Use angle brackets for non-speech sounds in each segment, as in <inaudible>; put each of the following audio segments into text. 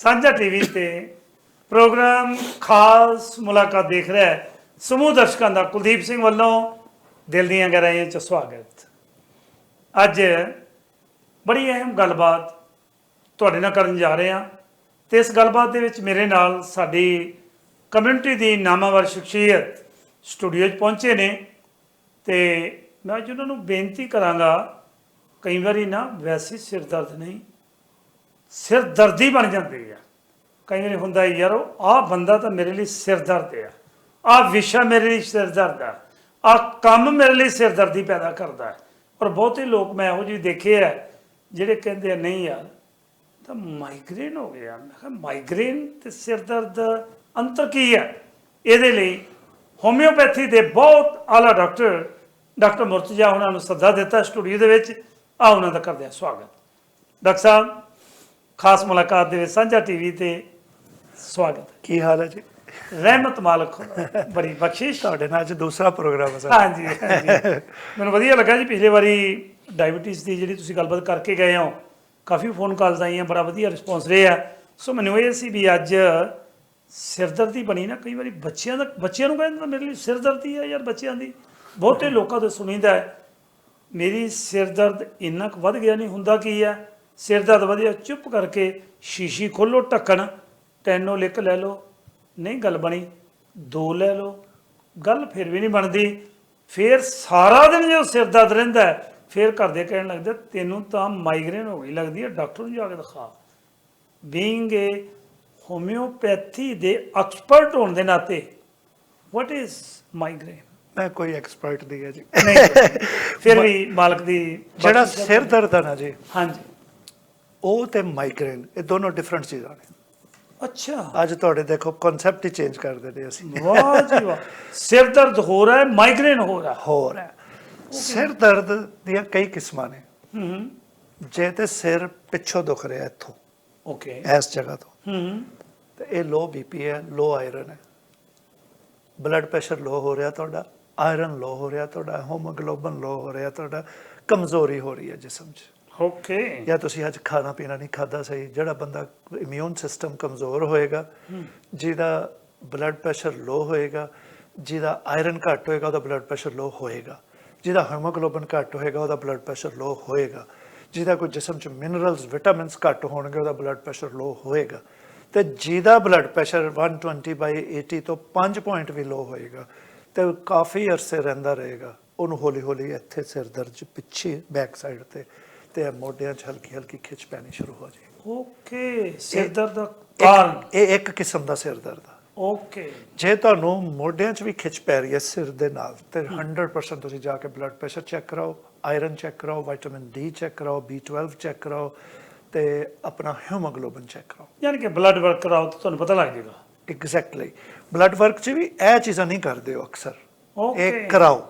ਸਾਂਝਾ ਟੀਵੀ ਤੇ ਪ੍ਰੋਗਰਾਮ ਖਾਸ ਮੁਲਾਕਾਤ ਦੇਖ ਰਿਹਾ ਹੈ। ਸਮੂਹ ਦਰਸ਼ਕਾਂ ਦਾ ਕੁਲਦੀਪ ਸਿੰਘ ਵੱਲੋਂ ਦਿਲ ਦੀਆਂ ਗਹਿਰਾਈਆਂ 'ਚ ਸਵਾਗਤ। ਅੱਜ ਬੜੀ ਅਹਿਮ ਗੱਲਬਾਤ ਤੁਹਾਡੇ ਨਾਲ ਕਰਨ ਜਾ ਰਹੇ ਹਾਂ ਤੇ ਇਸ ਗੱਲਬਾਤ ਦੇ ਵਿੱਚ ਮੇਰੇ ਨਾਲ ਸਾਡੀ ਕਮਿਊਨਿਟੀ ਦੀ ਨਾਮਾਵਰ ਸ਼ਖਸੀਅਤ ਸਟੂਡੀਓ 'ਚ ਪਹੁੰਚੇ ਨੇ ਤੇ ਮੈਂ ਅੱਜ ਉਹਨਾਂ ਨੂੰ ਬੇਨਤੀ ਕਰਾਂਗਾ, ਕਈ ਵਾਰੀ ਨਾ ਵੈਸੀ ਸਿਰ ਦਰਦ ਨਹੀਂ ਸਿਰ ਦਰਦੀ ਬਣ ਜਾਂਦੀ ਆ। ਕਈ ਵਾਰੀ ਹੁੰਦਾ ਯਾਰ, ਆਹ ਬੰਦਾ ਤਾਂ ਮੇਰੇ ਲਈ ਸਿਰ ਦਰਦ ਆ। ਆਹ ਵਿਸ਼ਾ ਮੇਰੇ ਲਈ ਸਿਰ ਦਰਦ ਆ। ਆਹ ਕੰਮ ਮੇਰੇ ਲਈ ਸਿਰ ਦਰਦੀ ਪੈਦਾ ਕਰਦਾ ਔਰ ਬਹੁਤੇ ਲੋਕ ਮੈਂ ਇਹੋ ਜਿਹੇ ਦੇਖੇ ਆ, ਜਿਹੜੇ ਕਹਿੰਦੇ ਆ, ਨਹੀਂ ਯਾਰ, ਤਾਂ ਮਾਈਗ੍ਰੇਨ ਹੋ ਗਿਆ। ਮੈਂ ਕਿਹਾ ਮਾਈਗ੍ਰੇਨ ਤੇ ਸਿਰ ਦਰਦ ਅੰਤਰ ਕੀ ਹੈ ਇਹਦੇ ਲਈ ਹੋਮਿਓਪੈਥੀ ਦੇ ਬਹੁਤ ਆਲਾ ਡਾਕਟਰ ਡਾਕਟਰ ਮੁਰਤਜ਼ਾ ਉਹਨਾਂ ਨੂੰ ਸੱਦਾ ਦਿੱਤਾ, ਸਟੂਡੀਓ ਦੇ ਵਿੱਚ। ਆ ਉਹਨਾਂ ਦਾ ਕਰਦੇ ਹਾਂ ਸਵਾਗਤ। ਡਾਕਟਰ ਸਾਹਿਬ ਖਾਸ ਮੁਲਾਕਾਤ ਦੇ ਵਿੱਚ ਸਾਂਝਾ ਟੀਵੀ ਤੇ ਸਵਾਗਤ ਕੀ ਹਾਲ ਹੈ ਜੀ? ਰਹਿਮਤ ਮਾਲਕ ਬੜੀ ਬਖਸ਼ਿਸ਼। ਤੁਹਾਡੇ ਨਾਲ ਅੱਜ ਦੂਸਰਾ ਪ੍ਰੋਗਰਾਮ ਹੈ ਸਰ। ਹਾਂਜੀ ਹਾਂਜੀ। ਮੈਨੂੰ ਵਧੀਆ ਲੱਗਾ ਜੀ ਪਿਛਲੇ ਵਾਰੀ ਡਾਇਬੀਟਿਸ ਦੀ ਜਿਹੜੀ ਤੁਸੀਂ ਗੱਲਬਾਤ ਕਰਕੇ ਗਏ ਹੋ ਕਾਫੀ ਫੋਨ ਕਾਲਸ ਆਈਆਂ ਬੜਾ ਵਧੀਆ ਰਿਸਪੌਂਸ ਰਿਹਾ ਸੋ ਮੈਨੂੰ ਇਹ ਸੀ ਵੀ ਅੱਜ ਸਿਰਦਰਦੀ ਬਣੀ ਨਾ ਕਈ ਵਾਰੀ ਬੱਚਿਆਂ ਦਾ ਬੱਚਿਆਂ ਨੂੰ ਕਹਿੰਦੇ ਮੇਰੇ ਲਈ ਸਿਰਦਰਦੀ ਹੈ ਯਾਰ ਬੱਚਿਆਂ ਦੀ। ਬਹੁਤੇ ਲੋਕਾਂ ਤੋਂ ਸੁਣੀਦਾ ਹੈ ਮੇਰੀ ਸਿਰ ਦਰਦ ਇੰਨਾ ਕੁ ਵੱਧ ਗਿਆ ਨਹੀਂ ਹੁੰਦਾ ਕੀ ਹੈ? ਸਿਰ ਦਰਦ ਵਧਿਆ ਚੁੱਪ ਕਰਕੇ ਸ਼ੀਸ਼ੀ ਖੋਲੋ ਢੱਕਣ। ਟੈਨੋ ਲਿਕ ਲੈ ਲਓ ਨਹੀਂ ਗੱਲ ਬਣੀ। ਦੋ ਲੈ ਲਓ ਗੱਲ ਫਿਰ ਵੀ ਨਹੀਂ ਬਣਦੀ। ਫਿਰ ਸਾਰਾ ਦਿਨ ਜੋ ਸਿਰ ਦਰਦ ਰਹਿੰਦਾ ਫਿਰ ਘਰ ਦੇ ਕਹਿਣ ਲੱਗਦੇ ਤੈਨੂੰ ਤਾਂ ਮਾਈਗ੍ਰੇਨ ਹੋ ਗਈ ਲੱਗਦੀ ਹੈ ਡਾਕਟਰ ਨੂੰ ਜਾ ਕੇ ਦਿਖਾ। ਬੀਇੰਗ ਏ ਹੋਮਿਓਪੈਥੀ ਦੇ ਐਕਸਪਰਟ ਹੋਣ ਦੇ ਨਾਤੇ ਵਾਟ ਇਜ਼ ਮਾਈਗ੍ਰੇਨ ਮੈਂ ਕੋਈ ਐਕਸਪਰਟ ਨਹੀਂ ਹੈ ਜੀ। ਨਹੀਂ ਫਿਰ ਵੀ ਮਾਲਕ ਦੀ ਜਿਹੜਾ। ਸਿਰ ਦਰਦ ਹੈ ਨਾ ਜੀ ਹਾਂਜੀ। ਉਹ ਤੇ ਮਾਈਗ੍ਰੇਨ ਇਹ ਦੋਨੋਂ ਡਿਫਰੈਂਟ ਚੀਜ਼ਾਂ ਨੇ। ਅੱਛਾ। ਅੱਜ ਤੁਹਾਡੇ ਦੇਖੋ ਕਨਸੈਪਟ ਹੀ ਚੇਂਜ ਕਰ ਦਿੱਤੇ ਅਸੀਂ। ਵਾਹ ਜੀ ਵਾਹ। ਸਿਰ ਦਰਦ ਹੋ ਰਿਹਾ ਹੈ ਮਾਈਗ੍ਰੇਨ ਹੋ ਰਿਹਾ ਹੈ। ਹੋਰ ਹੈ। ਸਿਰ ਦਰਦ ਦੀਆਂ ਕਈ ਕਿਸਮਾਂ ਨੇ। ਹੂੰ ਜੇ ਤੇ ਸਿਰ ਪਿੱਛੋਂ ਦੁਖ ਰਿਹਾ ਇੱਥੋਂ ਓਕੇ ਇਸ ਜਗ੍ਹਾ ਤੋਂ ਹੂੰ ਤੇ ਇਹ ਲੋ ਬੀਪੀ ਹੈ ਲੋ ਆਇਰਨ ਹੈ। ਬਲੱਡ ਪ੍ਰੈਸ਼ਰ ਲੋ ਹੋ ਰਿਹਾ ਤੁਹਾਡਾ ਆਇਰਨ ਲੋ ਹੋ ਰਿਹਾ ਤੁਹਾਡਾ ਹੋਮੋਗਲੋਬਿਨ ਲੋ ਹੋ ਰਿਹਾ ਤੁਹਾਡਾ ਕਮਜ਼ੋਰੀ ਹੋ ਰਹੀ ਹੈ ਜਿਸਮ 'ਚ। ਓਕੇ ਜਾਂ ਤੁਸੀਂ ਅੱਜ ਖਾਣਾ ਪੀਣਾ ਨਹੀਂ ਖਾਦਾ ਸਹੀ ਜਿਹੜਾ ਬੰਦਾ ਇਮਿਊਨ ਸਿਸਟਮ ਕਮਜ਼ੋਰ ਹੋਏਗਾ ਜਿਹਦਾ ਬਲੱਡ ਪ੍ਰੈਸ਼ਰ ਲੋ ਹੋਏਗਾ ਜਿਹਦਾ ਆਇਰਨ ਘੱਟ ਹੋਏਗਾ ਉਹਦਾ ਬਲੱਡ ਪ੍ਰੈਸ਼ਰ ਲੋ ਹੋਏਗਾ। ਜਿਹਦਾ ਹੀਮੋਗਲੋਬਿਨ ਘੱਟ ਹੋਏਗਾ ਉਹਦਾ ਬਲੱਡ ਪ੍ਰੈਸ਼ਰ ਲੋ ਹੋਏਗਾ। ਜਿਹਦਾ ਕੋਈ ਜਿਸਮ 'ਚ ਮਿਨਰਲਸ ਵਿਟਾਮਿਨਸ ਘੱਟ ਹੋਣਗੇ ਉਹਦਾ ਬਲੱਡ ਪ੍ਰੈਸ਼ਰ ਲੋ ਹੋਏਗਾ। ਤੇ ਜਿਹਦਾ ਬਲੱਡ ਪ੍ਰੈਸ਼ਰ 120 ਬਾਈ 80 ਤੋਂ 5 ਪੁਆਇੰਟ ਵੀ ਲੋ ਹੋਏਗਾ ਤੇ ਕਾਫੀ ਅਰਸੇ ਰਹਿੰਦਾ ਰਹੇਗਾ। ਉਹਨੂੰ ਹੌਲੀ ਹੌਲੀ ਇੱਥੇ ਸਿਰ ਦਰਦ 'ਚ ਪਿੱਛੇ ਬੈਕ ਸਾਈਡ ਤੇ ਤੇ ਮੋਢਿਆਂ 'ਚ ਹਲਕੀ ਹਲਕੀ ਖਿੱਚ ਪੈਣੀ ਸ਼ੁਰੂ ਹੋ ਜਾਏ। ਓਕੇ ਸਿਰ ਦਰਦ ਦਾ ਕਾਰਨ? ਇਹ ਇੱਕ ਕਿਸਮ ਦਾ ਸਿਰ ਦਰਦ ਆ। ਓਕੇ। ਜੇ ਤੁਹਾਨੂੰ ਮੋਢਿਆਂ 'ਚ ਵੀ ਖਿੱਚ ਪੈ ਰਹੀ ਹੈ ਸਿਰ ਦੇ ਨਾਲ ਤੇ 100% ਤੁਸੀਂ ਜਾ ਕੇ ਬਲੱਡ ਪ੍ਰੈਸ਼ਰ ਚੈੱਕ ਕਰਾਓ ਆਇਰਨ ਚੈੱਕ ਕਰਾਓ ਵਿਟਾਮਿਨ ਡੀ ਚੈੱਕ ਕਰਾਓ B12 ਚੈੱਕ ਕਰਾਓ ਤੇ ਆਪਣਾ ਹੀਮੋਗਲੋਬਿਨ ਚੈੱਕ ਕਰਾਓ। ਯਾਨੀ ਕਿ ਬਲੱਡ ਵਰਕ ਕਰਾਓ ਤਾਂ ਤੁਹਾਨੂੰ ਪਤਾ ਲੱਗ ਜਾਏਗਾ। ਐਗਜ਼ੈਕਟਲੀ ਬਲੱਡ ਵਰਕ 'ਚ ਵੀ ਇਹ ਚੀਜ਼ਾਂ ਨਹੀਂ ਕਰਦੇ ਹੋ ਅਕਸਰ। Okay. ਇਹ ਕਰਾਓ।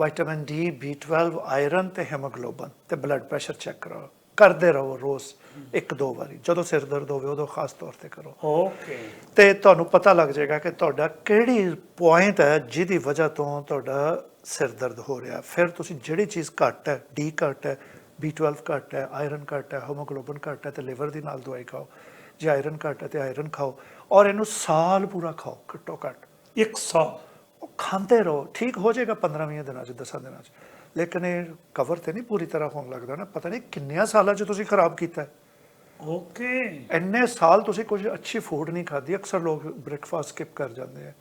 ਵਿਟਾਮਿਨ ਡੀ B12 ਆਇਰਨ ਤੇ ਹੀਮੋਗਲੋਬਿਨ ਤੇ ਬਲੱਡ ਪ੍ਰੈਸ਼ਰ ਚੈੱਕ ਕਰਾਓ ਕਰਦੇ ਰਹੋ ਰੋਜ਼ ਇੱਕ ਦੋ ਵਾਰੀ। ਜਦੋਂ ਸਿਰ ਦਰਦ ਹੋਵੇ ਉਦੋਂ ਖਾਸ ਤੌਰ ਤੇ ਕਰੋ। ਓਕੇ। ਤੇ ਤੁਹਾਨੂੰ ਪਤਾ ਲੱਗ ਜਾਏਗਾ ਕਿ ਤੁਹਾਡਾ ਕਿਹੜੀ ਪੁਆਇੰਟ ਹੈ ਜਿਹਦੀ ਵਜ੍ਹਾ ਤੋਂ ਤੁਹਾਡਾ ਸਿਰ ਦਰਦ ਹੋ ਰਿਹਾ। ਫਿਰ ਤੁਸੀਂ ਜਿਹੜੀ ਚੀਜ਼ ਘੱਟ ਹੈ ਡੀ ਘੱਟ ਹੈ B12 ਘੱਟ ਹੈ ਆਇਰਨ ਘੱਟ ਹੈ ਹੀਮੋਗਲੋਬਿਨ ਘੱਟ ਹੈ ਤੇ ਲਿਵਰ ਦੀ ਨਾਲ ਦਵਾਈ ਖਾਓ। ਜੇ ਆਇਰਨ ਘੱਟ ਹੈ ਤੇ ਆਇਰਨ ਖਾਓ। ਔਰ ਇਹਨੂੰ ਸਾਲ ਪੂਰਾ ਖਾਓ ਘੱਟੋ ਘੱਟ। 100 ਉਹ ਖਾਂਦੇ ਰਹੋ ਠੀਕ ਹੋ ਜਾਏਗਾ 15-20 ਦਿਨਾਂ ਚ 10 ਦਿਨਾਂ ਚ। ਲੇਕਿਨ ਇਹ ਕਵਰ ਤੇ ਨਹੀਂ ਪੂਰੀ ਤਰ੍ਹਾਂ ਹੋਣ ਲੱਗਦਾ ਨਾ। ਪਤਾ ਨਹੀਂ ਕਿੰਨਿਆਂ ਸਾਲਾਂ ਚ ਤੁਸੀਂ ਖਰਾਬ ਕੀਤਾ ਹੈ। ਓਕੇ ਇੰਨੇ ਸਾਲ ਤੁਸੀਂ ਕੁਝ ਅੱਛੀ ਫੂਡ ਨਹੀਂ ਖਾਧੀ। ਅਕਸਰ ਲੋਕ ਬ੍ਰੇਕਫਾਸਟ ਸਕਿਪ ਕਰ ਜਾਂਦੇ ਆ।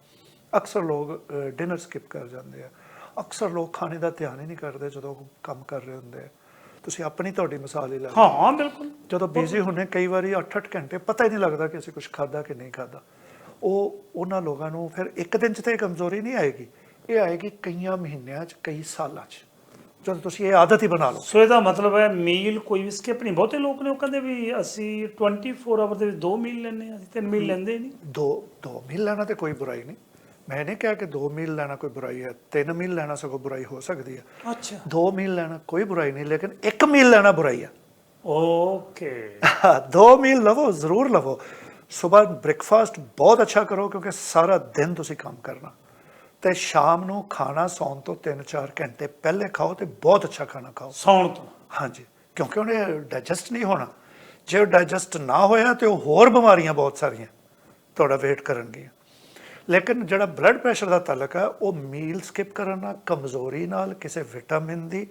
ਅਕਸਰ ਲੋਕ ਡਿਨਰ ਸਕਿਪ ਕਰ ਜਾਂਦੇ ਆ। ਅਕਸਰ ਲੋਕ ਖਾਣੇ ਦਾ ਧਿਆਨ ਹੀ ਨਹੀਂ ਕਰਦੇ ਜਦੋਂ ਕੰਮ ਕਰ ਰਹੇ ਹੁੰਦੇ ਆ। ਤੁਸੀਂ ਆਪਣੀ ਤੁਹਾਡੀ ਮਿਸਾਲ ਹੀ ਲੈ ਹਾਂ ਬਿਲਕੁਲ। ਜਦੋਂ ਬਿਜ਼ੀ ਹੁੰਨੇ ਕਈ ਵਾਰੀ 8-8 ਘੰਟੇ ਪਤਾ ਹੀ ਨਹੀਂ ਲੱਗਦਾ ਕਿ ਅਸੀਂ ਕੁਝ ਖਾਦਾ ਕਿ ਨਹੀਂ ਖਾਦਾ ਉਹ ਉਹਨਾਂ ਲੋਕਾਂ ਨੂੰ ਫਿਰ ਇੱਕ ਦਿਨ 'ਚ ਤਾਂ ਕਮਜ਼ੋਰੀ ਨਹੀਂ ਆਏਗੀ। ਇਹ ਆਏਗੀ ਕਈਆਂ ਮਹੀਨਿਆਂ 'ਚ ਕਈ ਸਾਲਾਂ 'ਚ। ਜਦੋਂ ਤੁਸੀਂ ਇਹ ਆਦਤ ਹੀ ਬਣਾ ਲਓ। ਸੋ ਇਹਦਾ ਮਤਲਬ ਹੈ ਮੀਲ ਕੋਈ ਵੀ ਸਕਿਪ ਨਹੀਂ। ਬਹੁਤੇ ਲੋਕ ਨੇ ਉਹ ਕਹਿੰਦੇ ਵੀ ਅਸੀਂ 24 ਆਵਰ ਦੇ ਵਿੱਚ ਦੋ ਮੀਲ ਲੈਂਦੇ ਹਾਂ ਅਸੀਂ ਤਿੰਨ ਮੀਲ ਲੈਂਦੇ ਨਹੀਂ। ਦੋ ਦੋ ਮੀਲ ਲੈਣਾ ਤੇ ਕੋਈ ਬੁਰਾਈ ਨਹੀਂ। ਮੈਂ ਨਹੀਂ ਕਿਹਾ ਕਿ ਦੋ ਮੀਲ ਲੈਣਾ ਕੋਈ ਬੁਰਾਈ ਹੈ। ਤਿੰਨ ਮੀਲ ਲੈਣਾ ਸਗੋਂ ਬੁਰਾਈ ਹੋ ਸਕਦੀ ਹੈ। ਅੱਛਾ। ਦੋ ਮੀਲ ਲੈਣਾ ਕੋਈ ਬੁਰਾਈ ਨਹੀਂ ਲੇਕਿਨ ਇੱਕ ਮੀਲ ਲੈਣਾ ਬੁਰਾਈ ਹੈ। ਓਕੇ ਦੋ ਮੀਲ ਲਵੋ ਜ਼ਰੂਰ ਲਵੋ। ਸਵੇਰ ਬ੍ਰੇਕਫਾਸਟ ਬਹੁਤ ਅੱਛਾ ਕਰੋ ਕਿਉਂਕਿ ਸਾਰਾ ਦਿਨ ਤੁਸੀਂ ਕੰਮ ਕਰਨਾ। ਤੇ ਸ਼ਾਮ ਨੂੰ ਖਾਣਾ ਸੌਣ ਤੋਂ 3-4 ਘੰਟੇ ਪਹਿਲੇ ਖਾਓ ਤੇ ਬਹੁਤ ਅੱਛਾ ਖਾਣਾ ਖਾਓ। ਸੌਣ ਤੋਂ। ਹਾਂਜੀ ਕਿਉਂਕਿ ਉਹਨੇ ਡਾਈਜੈਸਟ ਨਹੀਂ ਹੋਣਾ। ਜੇ ਉਹ ਡਾਈਜੈਸਟ ਨਾ ਹੋਇਆ ਤੇ ਉਹ ਹੋਰ ਬਿਮਾਰੀਆਂ ਬਹੁਤ ਸਾਰੀਆਂ ਤੁਹਾਡਾ ਵੇਟ ਕਰਨਗੀਆਂ। ਲੇਕਿਨ ਜਿਹੜਾ ਬਲੱਡ ਪ੍ਰੈਸ਼ਰ ਦਾ ਤਾਲਕ ਹੈ ਉਹ ਮੀਲ ਸਕਿਪ ਕਰਨ ਨਾਲ ਕਮਜ਼ੋਰੀ ਨਾਲ ਕਿਸੇ ਵਿਟਾਮਿਨ ਦੀ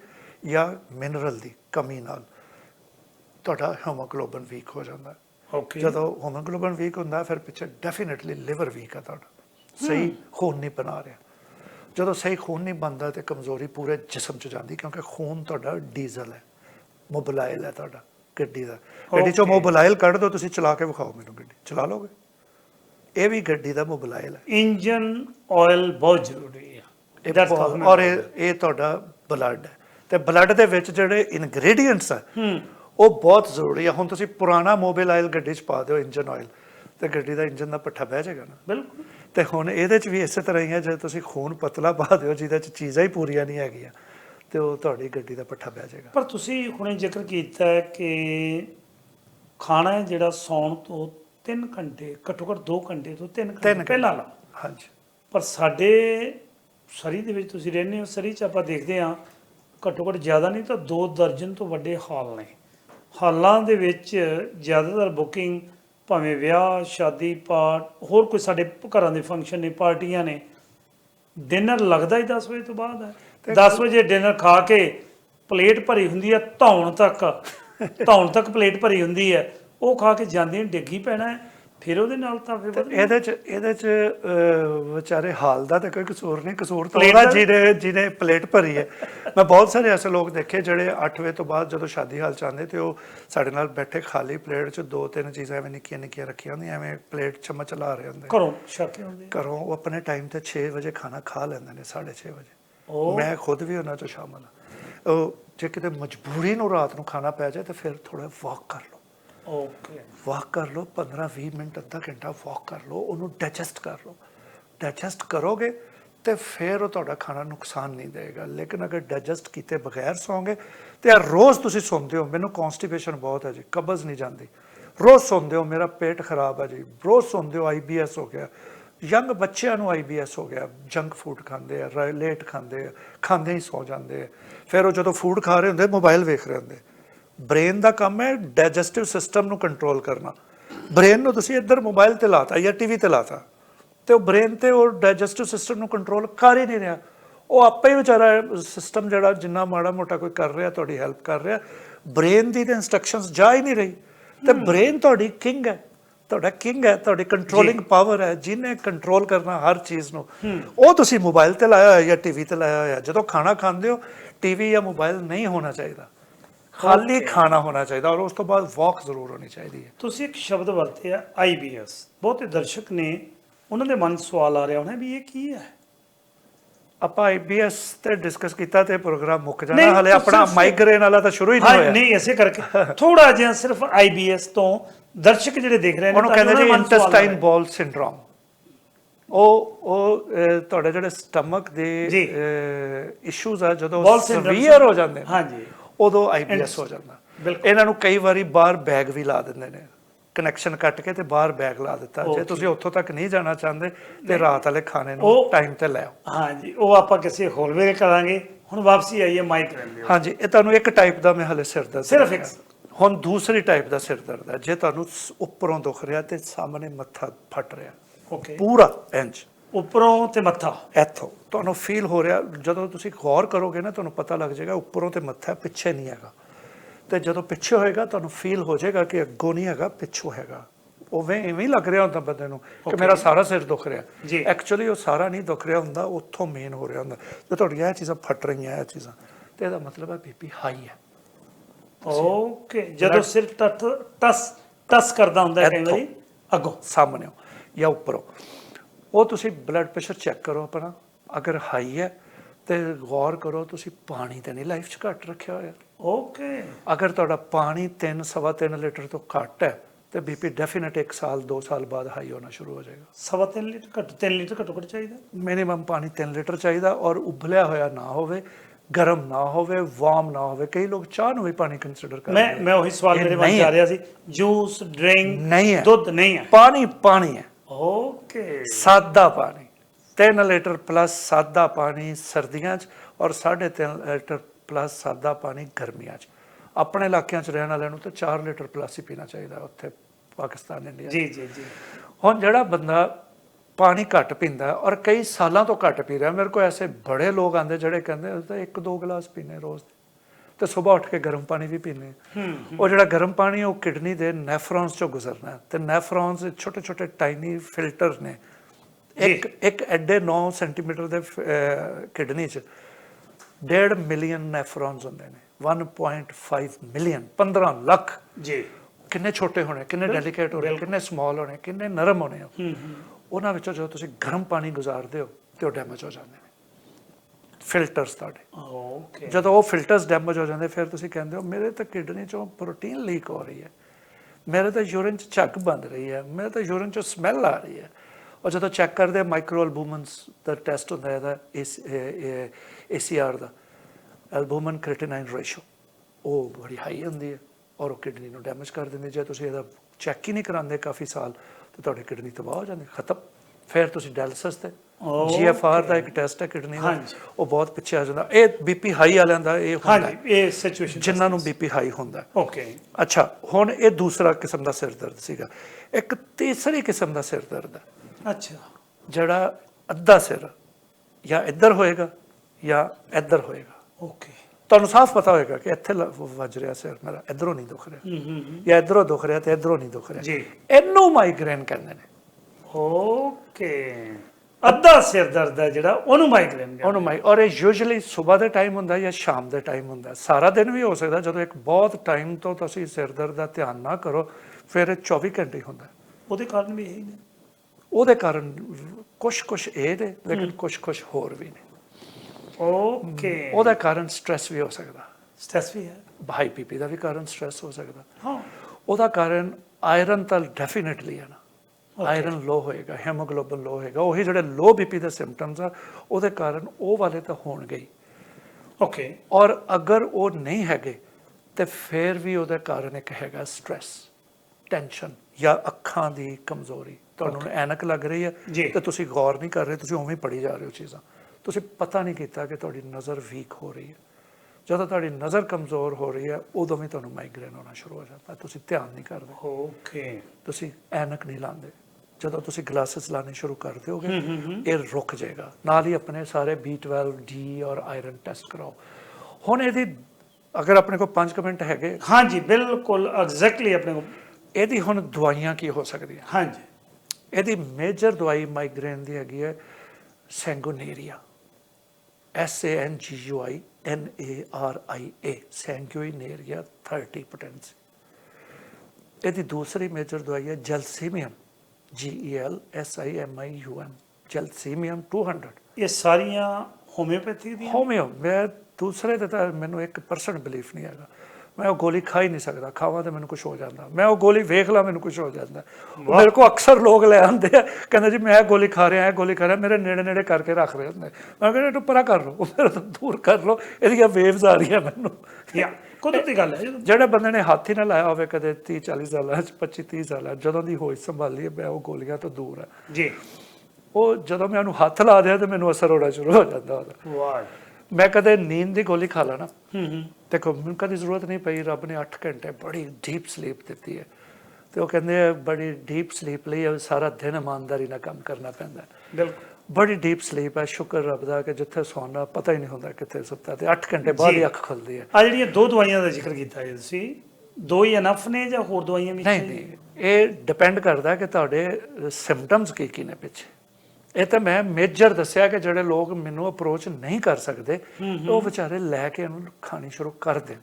ਜਾਂ ਮਿਨਰਲ ਦੀ ਕਮੀ ਨਾਲ ਤੁਹਾਡਾ ਹੀਮੋਗਲੋਬਿਨ ਵੀਕ ਹੋ ਜਾਂਦਾ। ਹੈ ਓਕੇ ਜਦੋਂ ਹੀਮੋਗਲੋਬਿਨ ਵੀਕ ਹੁੰਦਾ ਫਿਰ ਪਿੱਛੇ ਡੈਫੀਨਿਟਲੀ ਲਿਵਰ ਵੀਕ ਹੈ ਤੁਹਾਡਾ। ਸਹੀ ਖੂਨ ਨਹੀਂ ਬਣਾ ਰਿਹਾ। ਜਦੋਂ ਸਹੀ ਖੂਨ ਨਹੀਂ ਬਣਦਾ ਤੇ ਕਮਜ਼ੋਰੀ ਪੂਰੇ ਜਿਸਮ 'ਚ ਜਾਂਦੀ ਕਿਉਂਕਿ ਖੂਨ ਤੁਹਾਡਾ ਡੀਜ਼ਲ ਹੈ ਮੋਬਿਲਾਈਲ ਹੈ ਤੁਹਾਡਾ ਗੱਡੀ ਦਾ। ਗੱਡੀ 'ਚੋਂ. ਮੋਬਿਲਾਈਲ ਕੱਢ ਦਿਓ ਤੁਸੀਂ ਚਲਾ ਕੇ ਵਿਖਾਓ ਮੈਨੂੰ ਗੱਡੀ। ਚਲਾ ਲੋਗੇ? ਇਹ ਵੀ ਗੱਡੀ ਦਾ ਮੋਬਿਲਾਈਲ ਹੈ। ਇੰਜਨ ਆਇਲ ਬਹੁਤ ਜ਼ਰੂਰੀ ਹੈ ਔਰ ਇਹ ਤੁਹਾਡਾ ਬਲੱਡ ਹੈ। ਤੇ ਬਲੱਡ ਦੇ ਵਿੱਚ ਜਿਹੜੇ ਇਨਗਰੀਡੀਅੰਟਸ ਹੈ ਹੂੰ। ਉਹ ਬਹੁਤ ਜ਼ਰੂਰੀ ਹੈ ਹੁਣ ਤੁਸੀਂ ਪੁਰਾਣਾ ਮੋਬਾਈਲ ਆਇਲ ਗੱਡੀ 'ਚ ਪਾ ਦਿਓ ਇੰਜਨ ਆਇਲ ਤੇ ਗੱਡੀ ਦਾ ਇੰਜਨ ਦਾ ਪੱਠਾ ਬਹਿ ਜਾਏਗਾ ਨਾ। ਬਿਲਕੁਲ। ਤੇ ਹੁਣ ਇਹਦੇ 'ਚ ਵੀ ਇਸੇ ਤਰ੍ਹਾਂ ਹੀ ਹੈ ਜੇ ਤੁਸੀਂ ਖੂਨ ਪਤਲਾ ਪਾ ਦਿਓ ਜਿਹਦੇ 'ਚ ਚੀਜ਼ਾਂ ਹੀ ਪੂਰੀਆਂ ਨਹੀਂ ਹੈਗੀਆਂ ਤੇ ਉਹ ਤੁਹਾਡੀ ਗੱਡੀ ਦਾ ਪੱਠਾ ਬਹਿ ਜਾਏਗਾ। ਪਰ ਤੁਸੀਂ ਹੁਣੇ ਜ਼ਿਕਰ ਕੀਤਾ ਹੈ ਕਿ ਖਾਣਾ ਜਿਹੜਾ ਸੌਣ ਤੋਂ 3 ਘੰਟੇ ਘੱਟੋ ਘੱਟ 2 ਘੰਟੇ ਤੋਂ 3 ਘੰਟੇ ਪਹਿਲਾਂ ਲਾ ਹਾਂਜੀ। ਪਰ ਸਾਡੇ ਸਰੀ ਦੇ ਵਿੱਚ ਤੁਸੀਂ ਰਹਿੰਦੇ ਹੋ ਸਰੀ ਚ ਆਪਾਂ ਦੇਖਦੇ ਹਾਂ ਘੱਟੋ ਘੱਟ ਜ਼ਿਆਦਾ ਨਹੀਂ ਤਾਂ ਦੋ ਦਰਜਨ ਤੋਂ ਵੱਡੇ ਹਾਲ ਨੇ। ਹਾਲਾਂ ਦੇ ਵਿੱਚ ਜ਼ਿਆਦਾਤਰ ਬੁਕਿੰਗ ਭਾਵੇਂ ਵਿਆਹ ਸ਼ਾਦੀ ਪਾਠ ਹੋਰ ਕੋਈ ਸਾਡੇ ਘਰਾਂ ਦੇ ਫੰਕਸ਼ਨ ਨੇ ਪਾਰਟੀਆਂ ਨੇ ਡਿਨਰ ਲੱਗਦਾ ਹੀ 10 ਵਜੇ ਤੋਂ ਬਾਅਦ ਹੈ। ਤੇ 10 ਵਜੇ ਡਿਨਰ ਖਾ ਕੇ ਪਲੇਟ ਭਰੀ ਹੁੰਦੀ ਹੈ ਧੌਣ ਤੱਕ ਧੌਣ ਤੱਕ ਪਲੇਟ ਭਰੀ ਹੁੰਦੀ ਹੈ ਉਹ ਖਾ ਕੇ ਜਾਂਦੇ ਡਿੱਗੀ ਪੈਣਾ ਹੈ। ਫਿਰ ਉਹਦੇ ਨਾਲ ਤਾਂ ਫਿਰ ਤੇ। ਇਹਦੇ 'ਚ ਇਹਦੇ 'ਚ ਅਹ, ਵਿਚਾਰੇ ਹਾਲ ਦਾ ਤਾਂ ਕੋਈ ਕਸੂਰ ਨਹੀਂ ਕਸੂਰ ਤਾਂ ਉਹਦਾ ਜਿਹਨੇ ਜਿਹਨੇ ਪਲੇਟ ਭਰੀ ਹੈ। ਮੈਂ ਬਹੁਤ ਸਾਰੇ ਐਸੇ ਲੋਕ ਦੇਖੇ ਜਿਹੜੇ 8 ਵਜੇ ਤੋਂ ਬਾਅਦ ਜਦੋਂ ਸ਼ਾਦੀ ਹਾਲ ਚ ਆਉਂਦੇ ਤੇ ਉਹ ਸਾਡੇ ਨਾਲ ਬੈਠੇ ਖਾਲੀ ਪਲੇਟ 'ਚ ਦੋ ਤਿੰਨ ਚੀਜ਼ਾਂ ਐਵੇਂ ਨਿੱਕੀਆਂ ਨਿੱਕੀਆਂ ਰੱਖੀਆਂ ਹੁੰਦੀਆਂ ਐਵੇਂ ਪਲੇਟ ਚਮਚ ਲਾ ਰਹੇ ਹੁੰਦੇ। ਘਰੋਂ ਛਕੇ ਹੁੰਦੇ ਘਰੋਂ ਉਹ ਆਪਣੇ ਟਾਈਮ ਤੇ 6 ਵਜੇ ਖਾਣਾ ਖਾ ਲੈਂਦੇ ਨੇ 6:30 ਵਜੇ। ਉਹ ਮੈਂ ਖੁਦ ਵੀ ਉਹਨਾਂ 'ਚ ਸ਼ਾਮਲ ਹਾਂ। ਉਹ ਜੇ ਕਿਤੇ ਮਜਬੂਰੀ ਨੂੰ ਰਾਤ ਨੂੰ ਖਾਣਾ ਪੈ ਜਾਏ ਤਾਂ ਫਿਰ ਥੋੜਾ ਵਾਕ ਕਰ ਲਓ। ਓਕੇ ਵਾਕ ਕਰ ਲਓ 15 20 ਮਿੰਟ ਅੱਧਾ ਘੰਟਾ ਵਾਕ ਕਰ ਲਓ ਉਹਨੂੰ ਡਾਈਜੈਸਟ ਕਰ ਲਓ ਡਾਈਜੈਸਟ ਕਰੋਗੇ ਤੇ ਫਿਰ ਉਹ ਤੁਹਾਡਾ ਖਾਣਾ ਨੁਕਸਾਨ ਨਹੀਂ ਦੇਗਾ ਲੇਕਿਨ ਅਗਰ ਡਾਈਜੈਸਟ ਕੀਤੇ ਬਗੈਰ ਸੌਂਗੇ ਤੇ ਆ ਰੋਜ਼ ਤੁਸੀਂ ਸੌਂਦੇ ਹੋ ਮੈਨੂੰ ਕਨਸਟੀਪੇਸ਼ਨ ਬਹੁਤ ਹੈ ਜੀ ਕਬਜ਼ ਨਹੀਂ ਜਾਂਦੀ ਰੋਜ਼ ਸੌਂਦੇ ਹੋ ਮੇਰਾ ਪੇਟ ਖਰਾਬ ਹੈ ਜੀ ਰੋਜ਼ ਸੁਣਦੇ ਹੋ ਆਈਬੀਐਸ ਹੋ ਗਿਆ ਯੰਗ ਬੱਚਿਆਂ ਨੂੰ ਆਈਬੀਐਸ ਹੋ ਗਿਆ ਜੰਕ ਫੂਡ ਖਾਂਦੇ ਆ ਲੇਟ ਖਾਂਦੇ ਆ ਖਾਂਦੇ ਹੀ ਸੌ ਜਾਂਦੇ ਆ ਫਿਰ ਉਹ ਜਦੋਂ ਫੂਡ ਖਾ ਰਹੇ ਹੁੰਦੇ ਮੋਬਾਈਲ ਵੇਖ ਰਹੇ ਹੁੰਦੇ ਬ੍ਰੇਨ ਦਾ ਕੰਮ ਹੈ ਡਾਈਜੈਸਟਿਵ ਸਿਸਟਮ ਨੂੰ ਕੰਟਰੋਲ ਕਰਨਾ। ਬ੍ਰੇਨ ਨੂੰ ਤੁਸੀਂ ਇੱਧਰ ਮੋਬਾਈਲ ਤੇ ਲਾਤਾ ਜਾਂ ਟੀਵੀ ਤੇ ਲਾਤਾ ਤੇ ਉਹ ਬ੍ਰੇਨ ਤੇ ਉਹ ਡਾਈਜੈਸਟਿਵ ਸਿਸਟਮ ਨੂੰ ਕੰਟਰੋਲ ਕਰ ਹੀ ਨਹੀਂ ਰਿਹਾ। ਉਹ ਆਪੇ ਹੀ ਵਿਚਾਰਾ ਸਿਸਟਮ ਜਿਹੜਾ ਜਿੰਨਾ ਮਾੜਾ ਮੋਟਾ ਕੋਈ ਕਰ ਰਿਹਾ ਤੁਹਾਡੀ ਹੈਲਪ ਕਰ ਰਿਹਾ ਬ੍ਰੇਨ ਦੀ ਤੇ ਇਨਸਟਰਕਸ਼ਨਸ ਜਾ ਹੀ ਨਹੀਂ ਰਹੀ। ਤੇ ਬ੍ਰੇਨ ਤੁਹਾਡੀ ਕਿੰਗ ਹੈ ਤੁਹਾਡਾ ਕਿੰਗ ਹੈ ਤੁਹਾਡੀ ਕੰਟਰੋਲਿੰਗ ਪਾਵਰ ਹੈ ਜਿਹਨੇ ਕੰਟਰੋਲ ਕਰਨਾ ਹਰ ਚੀਜ਼ ਨੂੰ। ਉਹ ਤੁਸੀਂ ਮੋਬਾਈਲ ਤੇ ਲਾਇਆ ਹੋਇਆ ਜਾਂ ਟੀਵੀ ਤੇ ਲਾਇਆ ਹੋਇਆ ਜਦੋਂ ਖਾਣਾ ਖਾਂਦੇ ਹੋ ਟੀਵੀ ਜਾਂ ਮੋਬਾਈਲ ਨਹੀਂ ਹੋਣਾ ਚਾਹੀਦਾ। ਖਾਲੀ ਖਾਣਾ ਹੋਣਾ ਚਾਹੀਦਾ ਔਰ ਉਸ ਤੋਂ ਬਾਅਦ ਵਾਕ ਜ਼ਰੂਰ ਹੋਣੀ ਚਾਹੀਦੀ ਹੈ। ਤੁਸੀਂ ਇੱਕ ਸ਼ਬਦ ਵਰਤਿਆ ਆਈਬੀਐਸ। ਬਹੁਤੇ ਦਰਸ਼ਕ ਨੇ ਉਹਨਾਂ ਦੇ ਮਨ ਸਵਾਲ ਆ ਰਿਹਾ ਹੋਣਾ ਵੀ ਇਹ ਕੀ ਹੈ? ਆਪਾਂ ਆਈਬੀਐਸ ਤੇ ਡਿਸਕਸ ਕੀਤਾ ਤੇ ਪ੍ਰੋਗਰਾਮ ਮੁੱਕ ਜਾਣਾ। ਹਲੇ ਆਪਣਾ ਮਾਈਗ੍ਰੇਨ ਵਾਲਾ ਤਾਂ ਸ਼ੁਰੂ ਹੀ ਨਹੀਂ ਹੋਇਆ। ਨਹੀਂ ਐਸੇ ਕਰਕੇ। ਥੋੜਾ ਜਿਹਾ ਸਿਰਫ ਆਈਬੀਐਸ ਤੋਂ ਦਰਸ਼ਕ ਜਿਹੜੇ ਦੇਖ ਰਹੇ ਨੇ ਉਹਨੂੰ ਕਹਿੰਦੇ ਜੀ ਇੰਟੈਸਟਾਈਨ। ਬੋਲ ਸਿੰਡਰੋਮ ਉਹ ਉਹ ਤੁਹਾਡੇ ਜਿਹੜੇ ਸਟਮਕ ਦੇ। ਇਸ਼ੂਜ਼ ਆ ਜਦੋਂ ਸਵੀਅਰ ਹੋ ਜਾਂਦੇ ਹਾਂਜੀ। ਉਦੋਂ ਆਈਬੀਐਸ ਹੋ ਜਾਂਦਾ। ਇਹਨਾਂ ਨੂੰ ਕਈ ਵਾਰੀ ਬਾਹਰ ਬੈਗ ਵੀ ਲਾ ਦਿੰਦੇ ਨੇ। ਕਨੈਕਸ਼ਨ ਕੱਟ ਕੇ ਤੇ ਬਾਹਰ ਬੈਗ ਲਾ ਦਿੱਤਾ। ਜੇ. ਤੁਸੀਂ ਉੱਥੋਂ ਤੱਕ ਨਹੀਂ ਜਾਣਾ ਚਾਹੁੰਦੇ ਤੇ ਰਾਤ ਵਾਲੇ ਖਾਣੇ ਨੂੰ ਟਾਈਮ ਤੇ ਲੈ ਆਓ। ਹਾਂਜੀ ਉਹ ਆਪਾਂ ਕਿਸੇ ਹੋਰ ਵੇਲੇ ਕਰਾਂਗੇ। ਹੁਣ ਵਾਪਸੀ ਆਈਏ ਮਾਈਕ ਲੈਂਦੇ ਹੋ ਹਾਂਜੀ ਇਹ ਤੁਹਾਨੂੰ ਇੱਕ ਟਾਈਪ ਦਾ ਮੈਂ ਹਲੇ ਸਿਰ ਦਰਦ ਸਿਰਫ। ਇੱਕ। ਹੁਣ ਦੂਸਰੀ ਟਾਈਪ ਦਾ ਸਿਰ ਦਰਦ ਹੈ। ਜੇ ਤੁਹਾਨੂੰ ਉੱਪਰੋਂ ਦੁਖ ਰਿਹਾ ਤੇ ਸਾਹਮਣੇ ਮੱਥਾ ਫਟ ਰਿਹਾ। ਓਕੇ ਪੂਰਾ ਇੰਚ ਉੱਪਰੋਂ ਤੇ ਮੱਥਾ। ਇੱਥੋਂ। ਤੁਹਾਨੂੰ ਫੀਲ ਹੋ ਰਿਹਾ ਜਦੋਂ ਤੁਸੀਂ ਗੌਰ ਕਰੋਗੇ ਨਾ ਤੁਹਾਨੂੰ ਪਤਾ ਲੱਗ ਜਾਏਗਾ ਉੱਪਰੋਂ ਤੇ ਮੱਥਾ ਪਿੱਛੇ ਨਹੀਂ ਹੈਗਾ। ਤੇ ਜਦੋਂ ਪਿੱਛੇ ਹੋਏਗਾ ਤੁਹਾਨੂੰ ਫੀਲ ਹੋ ਜਾਏਗਾ ਕਿ ਅੱਗੋਂ ਨਹੀਂ ਹੈਗਾ ਪਿੱਛੋਂ ਹੈਗਾ। ਉਵੇਂ ਐਵੇਂ ਹੀ ਲੱਗ ਰਿਹਾ ਹੁੰਦਾ ਬੰਦੇ ਨੂੰ ਕਿ. ਮੇਰਾ ਸਾਰਾ ਸਿਰ ਦੁਖ ਰਿਹਾ। ਜੀ। ਐਕਚੁਅਲੀ ਉਹ ਸਾਰਾ ਨਹੀਂ ਦੁਖ ਰਿਹਾ ਹੁੰਦਾ ਉੱਥੋਂ ਮੇਨ ਹੋ ਰਿਹਾ ਹੁੰਦਾ। ਜੇ ਤੁਹਾਡੀਆਂ ਇਹ ਚੀਜ਼ਾਂ ਫਟ ਰਹੀਆਂ ਇਹ ਚੀਜ਼ਾਂ। ਤੇ ਇਹਦਾ ਮਤਲਬ ਹੈ ਬੀਪੀ ਹਾਈ ਹੈ। ਓਕੇ ਜਦੋਂ ਸਿਰ ਟੱਟ ਟਸ ਟਸ ਕਰਦਾ ਹੁੰਦਾ ਹੈ ਕਈ। ਵਾਰੀ ਅੱਗੋਂ। ਸਾਹਮਣੇ ਜਾਂ ਉੱਪਰੋਂ। ਉਹ ਤੁਸੀਂ ਬਲੱਡ ਪ੍ਰੈਸ਼ਰ ਚੈੱਕ ਕਰੋ ਆਪਣਾ। ਅਗਰ ਹਾਈ ਹੈ ਤੇ ਗੌਰ ਕਰੋ ਤੁਸੀਂ ਪਾਣੀ ਤੇ ਨਹੀਂ ਲਾਈਫ 'ਚ ਘੱਟ ਰੱਖਿਆ ਹੋਇਆ। ਓਕੇ ਅਗਰ ਤੁਹਾਡਾ ਪਾਣੀ 3 ਸਵਾ 3 ਲੀਟਰ ਤੋਂ ਘੱਟ ਹੈ ਤੇ ਬੀਪੀ ਡੈਫੀਨਿਟ 1 ਸਾਲ 2 ਸਾਲ ਬਾਅਦ ਹਾਈ ਹੋਣਾ ਸ਼ੁਰੂ ਹੋ ਜਾਏਗਾ। ਸਵਾ ਤਿੰਨ ਲੀਟਰ ਘੱਟ 3 ਲੀਟਰ ਘੱਟੋ ਘੱਟ ਚਾਹੀਦਾ? ਮਿਨੀਮਮ ਪਾਣੀ 3 ਲੀਟਰ ਚਾਹੀਦਾ ਔਰ ਉਬਲਿਆ ਹੋਇਆ ਨਾ ਹੋਵੇ ਗਰਮ ਨਾ ਹੋਵੇ ਵਾਰਮ ਨਾ ਹੋਵੇ। ਕਈ ਲੋਕ ਚਾਹ ਨੂੰ ਵੀ ਪਾਣੀ ਕੰਸੀਡਰ ਕਰਦੇ ਮੈਂ ਮੈਂ ਉਹੀ ਸਵਾਲ ਮੇਰੇ ਮਨ ਆ। ਰਿਹਾ ਸੀ। ਜੂਸ ਡਰਿੰਕ ਨਹੀਂ ਹੈ। ਦੁੱਧ ਨਹੀਂ ਹੈ। ਪਾਣੀ ਪਾਣੀ ਹੈ। ਓਕੇ ਸਾਦਾ ਪਾਣੀ। 3 ਲੀਟਰ ਪਲੱਸ ਸਾਦਾ ਪਾਣੀ ਸਰਦੀਆਂ 'ਚ ਔਰ 3.5 ਲੀਟਰ ਪਲੱਸ ਸਾਦਾ ਪਾਣੀ ਗਰਮੀਆਂ 'ਚ। ਆਪਣੇ ਇਲਾਕਿਆਂ 'ਚ ਰਹਿਣ ਵਾਲਿਆਂ ਨੂੰ ਤਾਂ 4 ਲੀਟਰ ਪਲੱਸ ਹੀ ਪੀਣਾ ਚਾਹੀਦਾ ਉੱਥੇ ਪਾਕਿਸਤਾਨ ਇੰਡੀਆ। ਜੀ ਜੀ ਜੀ। ਹੁਣ ਜਿਹੜਾ ਬੰਦਾ ਪਾਣੀ ਘੱਟ ਪੀਂਦਾ ਔਰ ਕਈ ਸਾਲਾਂ ਤੋਂ ਘੱਟ ਪੀ ਰਿਹਾ। ਮੇਰੇ ਕੋਲ ਐਸੇ ਬੜੇ ਲੋਕ ਆਂਦੇ ਜਿਹੜੇ ਕਹਿੰਦੇ ਤਾਂ ਇੱਕ ਦੋ ਗਲਾਸ ਪੀਨੇ ਰੋਜ਼। ਤੇ ਸਵੇਰ ਉੱਠ ਕੇ ਗਰਮ ਪਾਣੀ ਵੀ ਪੀਨੇ ਉਹ ਜਿਹੜਾ ਗਰਮ ਪਾਣੀ ਉਹ ਕਿਡਨੀ ਦੇ ਨੈਫਰੋਨਸ ਚੋਂ ਗੁਜ਼ਰਨਾ ਤੇ ਨੈਫਰੋਨਸ ਛੋਟੇ ਛੋਟੇ ਟਾਈਨੀ ਫਿਲਟਰ ਨੇ। ਇੱਕ ਇੱਕ ਐਡੇ 9 ਸੈਂਟੀਮੀਟਰ ਦੇ ਕਿਡਨੀ ਚ 1.5 ਮਿਲੀਅਨ ਨੈਫਰੋਨਸ ਹੁੰਦੇ ਨੇ। 1.5 ਮਿਲੀਅਨ 15 ਲੱਖ। ਜੀ। ਕਿੰਨੇ ਛੋਟੇ ਹੋਣੇ ਕਿੰਨੇ ਡੈਲੀਕੇਟ ਹੋਣੇ ਕਿੰਨੇ ਸਮਾਲ ਹੋਣੇ ਕਿੰਨੇ ਨਰਮ ਹੋਣੇ ਆ। ਹੂੰ ਹੂੰ। ਉਹਨਾਂ ਵਿੱਚੋਂ ਜਦੋਂ ਤੁਸੀਂ ਗਰਮ ਪਾਣੀ ਗੁਜ਼ਾਰਦੇ ਹੋ ਤੇ ਉਹ ਡੈਮੇਜ ਹੋ ਜਾਂਦੇ ਫਿਲਟਰਸ ਤੁਹਾਡੇ। ਓਕੇ ਜਦੋਂ ਉਹ ਫਿਲਟਰਸ ਡੈਮੇਜ ਹੋ ਜਾਂਦੇ ਫਿਰ ਤੁਸੀਂ ਕਹਿੰਦੇ ਹੋ ਮੇਰੇ ਤਾਂ ਕਿਡਨੀ ਚੋਂ ਪ੍ਰੋਟੀਨ ਲੀਕ ਹੋ ਰਹੀ ਹੈ। ਮੇਰੇ ਤਾਂ ਯੂਰਿਨ ਚ ਝੱਗ ਬਣ ਰਹੀ ਹੈ। ਮੇਰੇ ਤਾਂ ਯੂਰਿਨ ਚੋਂ ਸਮੈਲ ਆ ਰਹੀ ਹੈ। ਉਹ ਜਦੋਂ ਚੈੱਕ ਕਰਦੇ ਮਾਈਕਰੋ ਐਲਬੂਮਨਸ ਦਾ ਟੈਸਟ ਹੁੰਦਾ ਹੈ ਇਹਦਾ ਏਸੀਆਰ ਦਾ। ਐਲਬੂਮਨ ਕ੍ਰੀਟਿਨਾਈਨ ਰੇਸ਼ੋ ਉਹ ਬੜੀ ਹਾਈ ਹੁੰਦੀ ਹੈ ਔਰ ਉਹ ਕਿਡਨੀ ਨੂੰ ਡੈਮੇਜ ਕਰ ਦਿੰਦੀ। ਜੇ ਤੁਸੀਂ ਇਹਦਾ ਚੈੱਕ ਹੀ ਨਹੀਂ ਕਰਾਉਂਦੇ ਕਾਫੀ ਸਾਲ ਤੇ ਤੁਹਾਡੀ ਕਿਡਨੀ ਤਬਾਹ ਹੋ ਜਾਂਦੀ ਖਤਮ। ਫਿਰ ਤੁਸੀਂ ਡਾਇਲਿਸਿਸ ਤੇ. ਜੀਐਫਆਰ ਦਾ ਇੱਕ ਟੈਸਟ ਹੈ ਕਿਡਨੀ ਦਾ। ਉਹ ਬਹੁਤ ਪਿੱਛੇ ਆ ਜਾਂਦਾ। ਇਹ ਬੀਪੀ ਹਾਈ ਵਾਲਿਆਂ ਦਾ ਇਹ ਹੁੰਦਾ ਹਾਂਜੀ ਇਹ ਸਿਚੁਏਸ਼ਨ ਜਿਨ੍ਹਾਂ ਨੂੰ ਬੀਪੀ ਹਾਈ ਹੁੰਦਾ। ਓਕੇ ਅੱਛਾ ਹੁਣ ਇਹ ਦੂਸਰਾ ਕਿਸਮ ਦਾ ਸਿਰ ਦਰਦ ਸੀਗਾ। ਇੱਕ ਤੀਸਰੀ ਕਿਸਮ ਦਾ ਸਿਰ ਦਰਦ ਹੈ। ਅੱਛਾ। ਜਿਹੜਾ ਅੱਧਾ ਸਿਰ ਜਾਂ ਇੱਧਰ ਹੋਏਗਾ ਜਾਂ ਇੱਧਰ ਹੋਏਗਾ। ਓਕੇ ਤੁਹਾਨੂੰ ਸਾਫ਼ ਪਤਾ ਹੋਏਗਾ ਕਿ ਇੱਥੇ ਵੱਜ ਰਿਹਾ ਸਿਰ ਮੇਰਾ ਇੱਧਰੋਂ ਨਹੀਂ ਦੁਖ ਰਿਹਾ। ਹੂੰ ਹੂੰ ਹੂੰ। ਜਾਂ ਇੱਧਰੋਂ ਦੁਖ ਰਿਹਾ ਤੇ ਇੱਧਰੋਂ ਨਹੀਂ ਦੁਖ ਰਿਹਾ। ਜੀ। ਇਹਨੂੰ ਮਾਈਗ੍ਰੇਨ ਕਹਿੰਦੇ ਨੇ। ਓਕੇ ਅੱਧਾ ਸਿਰ ਦਰਦ ਹੈ ਜਿਹੜਾ ਉਹਨੂੰ ਮਾਈਗ੍ਰੇਨ ਕਹਿੰਦੇ ਉਹਨੂੰ ਮਾਈ ਔਰ ਇਹ ਯੂਜੂਅਲੀ ਸਵੇਰ ਦੇ ਟਾਈਮ ਹੁੰਦਾ ਜਾਂ ਸ਼ਾਮ ਦੇ ਟਾਈਮ ਹੁੰਦਾ। ਸਾਰਾ ਦਿਨ ਵੀ ਹੋ ਸਕਦਾ ਜਦੋਂ ਇੱਕ ਬਹੁਤ ਟਾਈਮ ਤੋਂ ਤੁਸੀਂ ਸਿਰ ਦਰਦ ਦਾ ਧਿਆਨ ਨਾ ਕਰੋ ਫਿਰ ਇਹ 24 ਘੰਟੇ ਹੁੰਦਾ। ਉਹਦੇ ਕਾਰਨ ਵੀ ਇਹੀ ਨੇ। ਉਹਦੇ ਕਾਰਨ ਕੁਝ ਕੁਝ ਇਹ ਨੇ ਲੇਕਿਨ ਕੁਝ ਕੁਝ ਹੋਰ ਵੀ ਨੇ। ਓਕੇ ਉਹਦਾ ਕਾਰਨ ਸਟ੍ਰੈਸ ਵੀ ਹੋ ਸਕਦਾ। ਸਟ੍ਰੈਸ ਵੀ ਹੈ? ਹਾਈ ਪੀਪੀ ਦਾ ਵੀ ਕਾਰਨ ਸਟ੍ਰੈਸ ਹੋ ਸਕਦਾ। ਹਾਂ। ਉਹਦਾ ਕਾਰਨ ਆਇਰਨ ਤਾਂ ਡੈਫੀਨਿਟਲੀ ਹੈ ਨਾ। ਆਇਰਨ ਲੋ ਹੋਏਗਾ ਹੈਮੋਗਲੋਬਿਨ ਲੋ ਹੋਏਗਾ। ਉਹੀ ਜਿਹੜੇ ਲੋ ਬੀਪੀ ਦੇ ਸਿੰਪਟਮਸ ਆ ਉਹਦੇ ਕਾਰਨ ਉਹ ਵਾਲੇ ਤਾਂ ਹੋਣਗੇ ਹੀ। ਓਕੇ ਔਰ ਅਗਰ ਉਹ ਨਹੀਂ ਹੈਗੇ ਤੇ ਫਿਰ ਵੀ ਉਹਦਾ ਕਾਰਨ ਇੱਕ ਹੈਗਾ ਸਟ्रेस ਟੈਨਸ਼ਨ ਜਾਂ ਅੱਖਾਂ ਦੀ ਕਮਜ਼ੋਰੀ। ਤੁਹਾਨੂੰ ਐਨਕ ਲੱਗ ਰਹੀ ਹੈ। ਤੇ ਤੁਸੀਂ ਗੌਰ ਨਹੀਂ ਕਰ ਰਹੇ ਤੁਸੀਂ ਉਵੇਂ ਹੀ ਪੜੀ ਜਾ ਰਹੇ ਹੋ ਚੀਜ਼ਾਂ। ਤੁਸੀਂ ਪਤਾ ਨਹੀਂ ਕੀਤਾ ਕਿ ਤੁਹਾਡੀ ਨਜ਼ਰ ਵੀਕ ਹੋ ਰਹੀ ਹੈ। ਜਦੋਂ ਤੁਹਾਡੀ ਨਜ਼ਰ ਕਮਜ਼ੋਰ ਹੋ ਰਹੀ ਹੈ ਉਦੋਂ ਵੀ ਤੁਹਾਨੂੰ ਮਾਈਗ੍ਰੇਨ ਹੋਣਾ ਸ਼ੁਰੂ ਹੋ ਜਾਂਦਾ। ਤੁਸੀਂ ਧਿਆਨ ਨਹੀਂ ਕਰਦੇ। ਓਕੇ ਤੁਸੀਂ ਐਨਕ ਨਹੀਂ ਲਾਉਂਦੇ। ਜਦੋਂ ਤੁਸੀਂ ਗਲਾਸਸ ਲਾਣੇ ਸ਼ੁਰੂ ਕਰ ਦਿਓਗੇ। ਇਹ ਰੁਕ ਜਾਏਗਾ। ਨਾਲ ਹੀ ਆਪਣੇ ਸਾਰੇ B12 D ਔਰ ਆਇਰਨ ਟੈਸਟ ਕਰਾਓ। ਹੁਣ ਇਹਦੀ ਅਗਰ ਆਪਣੇ ਕੋਲ 5 ਮਿੰਟ ਹੈਗੇ ਹਾਂਜੀ ਬਿਲਕੁਲ ਐਗਜ਼ੈਕਟਲੀ ਆਪਣੇ ਕੋਲ। ਇਹਦੀ ਹੁਣ ਦਵਾਈਆਂ ਕੀ ਹੋ ਸਕਦੀਆਂ? ਹਾਂਜੀ। ਇਹਦੀ ਮੇਜਰ ਦਵਾਈ ਮਾਈਗ੍ਰੇਨ ਦੀ ਹੈਗੀ ਹੈ sanguinaria S A N G U I N A R I A sanguinaria 30 potency ਇਹਦੀ ਦੂਸਰੀ ਮੇਜਰ ਦਵਾਈ ਹੈ ਜੈਲਸੀਮੀਅਮ G E L S I M I U M ਜੈਲਸੀਮੀਅਮ 200 ਇਹ ਸਾਰੀਆਂ ਹੋਮਿਓਪੈਥੀ ਦੀਆਂ? ਹੋਮਿਓ ਮੈਂ ਦੂਸਰੇ ਤੇ ਤਾਂ ਮੈਨੂੰ 1% ਬਿਲੀਫ ਨਹੀਂ ਹੈਗਾ। ਮੈਂ ਉਹ ਗੋਲੀ ਖਾ ਹੀ ਨਹੀਂ ਸਕਦਾ ਖਾਵਾਂ ਤਾਂ ਮੈਨੂੰ ਕੁਝ ਹੋ ਜਾਂਦਾ। ਮੈਂ ਉਹ ਗੋਲੀ ਵੇਖ ਲਾ ਮੈਨੂੰ ਕੁਝ ਹੋ ਜਾਂਦਾ। ਮੇਰੇ ਕੋ ਅਕਸਰ ਲੋਕ ਲੈ ਆਉਂਦੇ ਆ ਕਹਿੰਦੇ ਜੀ ਮੈਂ ਗੋਲੀ ਖਾ ਰਿਹਾ ਇਹ ਗੋਲੀ ਖਾ ਰਿਹਾ ਮੇਰੇ ਨੇੜੇ ਨੇੜੇ ਕਰਕੇ ਰੱਖ ਰਹੇ ਹੁੰਦੇ। ਮੈਂ ਕਹਿੰਦਾ ਤੂੰ ਪਰਾ ਕਰ ਲਓ ਮੇਰੇ ਤੋਂ ਦੂਰ ਕਰ ਲਓ ਇਹਦੀਆਂ ਵੇਵਸ ਆ ਰਹੀਆਂ ਮੈਨੂੰ। ਯਾ ਕੁਦਰਤੀ ਗੱਲ ਹੈ ਜਿਹੜੇ ਬੰਦੇ ਨੇ ਹੱਥ ਹੀ ਨਾ ਲਾਇਆ ਹੋਵੇ ਕਦੇ 30 40 ਸਾਲਾਂ ਚ 25 30 ਸਾਲਾਂ ਜਦੋਂ ਦੀ ਹੋਸ਼ ਸੰਭਾਲੀ ਮੈਂ ਉਹ ਗੋਲੀਆਂ ਤੋਂ ਦੂਰ ਆ। ਜੀ। ਉਹ ਜਦੋਂ ਮੈਂ ਉਹਨੂੰ ਹੱਥ ਲਾ ਦਿਆ ਤੇ ਮੈਨੂੰ ਅਸਰ ਹੋਣਾ ਸ਼ੁਰੂ ਹੋ ਜਾਂਦਾ ਉਹਦਾ। ਵਾਹ। ਮੈਂ ਕਦੇ ਨੀਂਦ ਦੀ ਗੋਲੀ ਖਾ ਲਾਂ ਨਾ ਹੂੰ ਹੂੰ। ਦੇਖੋ ਮੈਨੂੰ ਕਦੀ ਜ਼ਰੂਰਤ ਨਹੀਂ ਪਈ ਰੱਬ ਨੇ 8 ਘੰਟੇ ਬੜੀ ਡੀਪ ਸਲੀਪ ਦਿੱਤੀ ਹੈ। ਤੇ ਉਹ ਕਹਿੰਦੇ ਆ ਬੜੀ ਡੀਪ ਸਲੀਪ ਲਈ ਸਾਰਾ ਦਿਨ ਇਮਾਨਦਾਰੀ ਨਾਲ ਕੰਮ ਕਰਨਾ ਪੈਂਦਾ। ਬਿਲਕੁਲ। ਬੜੀ ਡੀਪ ਸਲੀਪ ਹੈ ਸ਼ੁਕਰ ਰੱਬ ਦਾ ਕਿ ਜਿੱਥੇ ਸੌਣਾ ਪਤਾ ਹੀ ਨਹੀਂ ਹੁੰਦਾ ਕਿੱਥੇ ਸੁੱਤਾ ਤੇ 8 ਘੰਟੇ ਬਾਅਦ। ਹੀ ਅੱਖ ਖੁੱਲਦੀ ਹੈ। ਆ ਜਿਹੜੀਆਂ ਦੋ ਦਵਾਈਆਂ ਦਾ ਜ਼ਿਕਰ ਕੀਤਾ ਹੈ ਤੁਸੀਂ ਦੋ ਹੀ ਅਨਫ ਨੇ ਜਾਂ ਹੋਰ ਦਵਾਈਆਂ ਵੀ ਨਹੀਂ ਨਹੀਂ। ਇਹ ਡਿਪੈਂਡ ਕਰਦਾ ਕਿ ਤੁਹਾਡੇ ਸਿੰਪਟਮਸ ਕੀ ਕੀ ਨੇ ਪਿੱਛੇ। ਇਹ ਤਾਂ ਮੈਂ ਮੇਜਰ ਦੱਸਿਆ ਕਿ ਜਿਹੜੇ ਲੋਕ ਮੈਨੂੰ ਅਪਰੋਚ ਨਹੀਂ ਕਰ ਸਕਦੇ ਉਹ ਵਿਚਾਰੇ ਲੈ ਕੇ ਇਹਨੂੰ ਖਾਣੀ ਸ਼ੁਰੂ ਕਰ ਦੇਣ।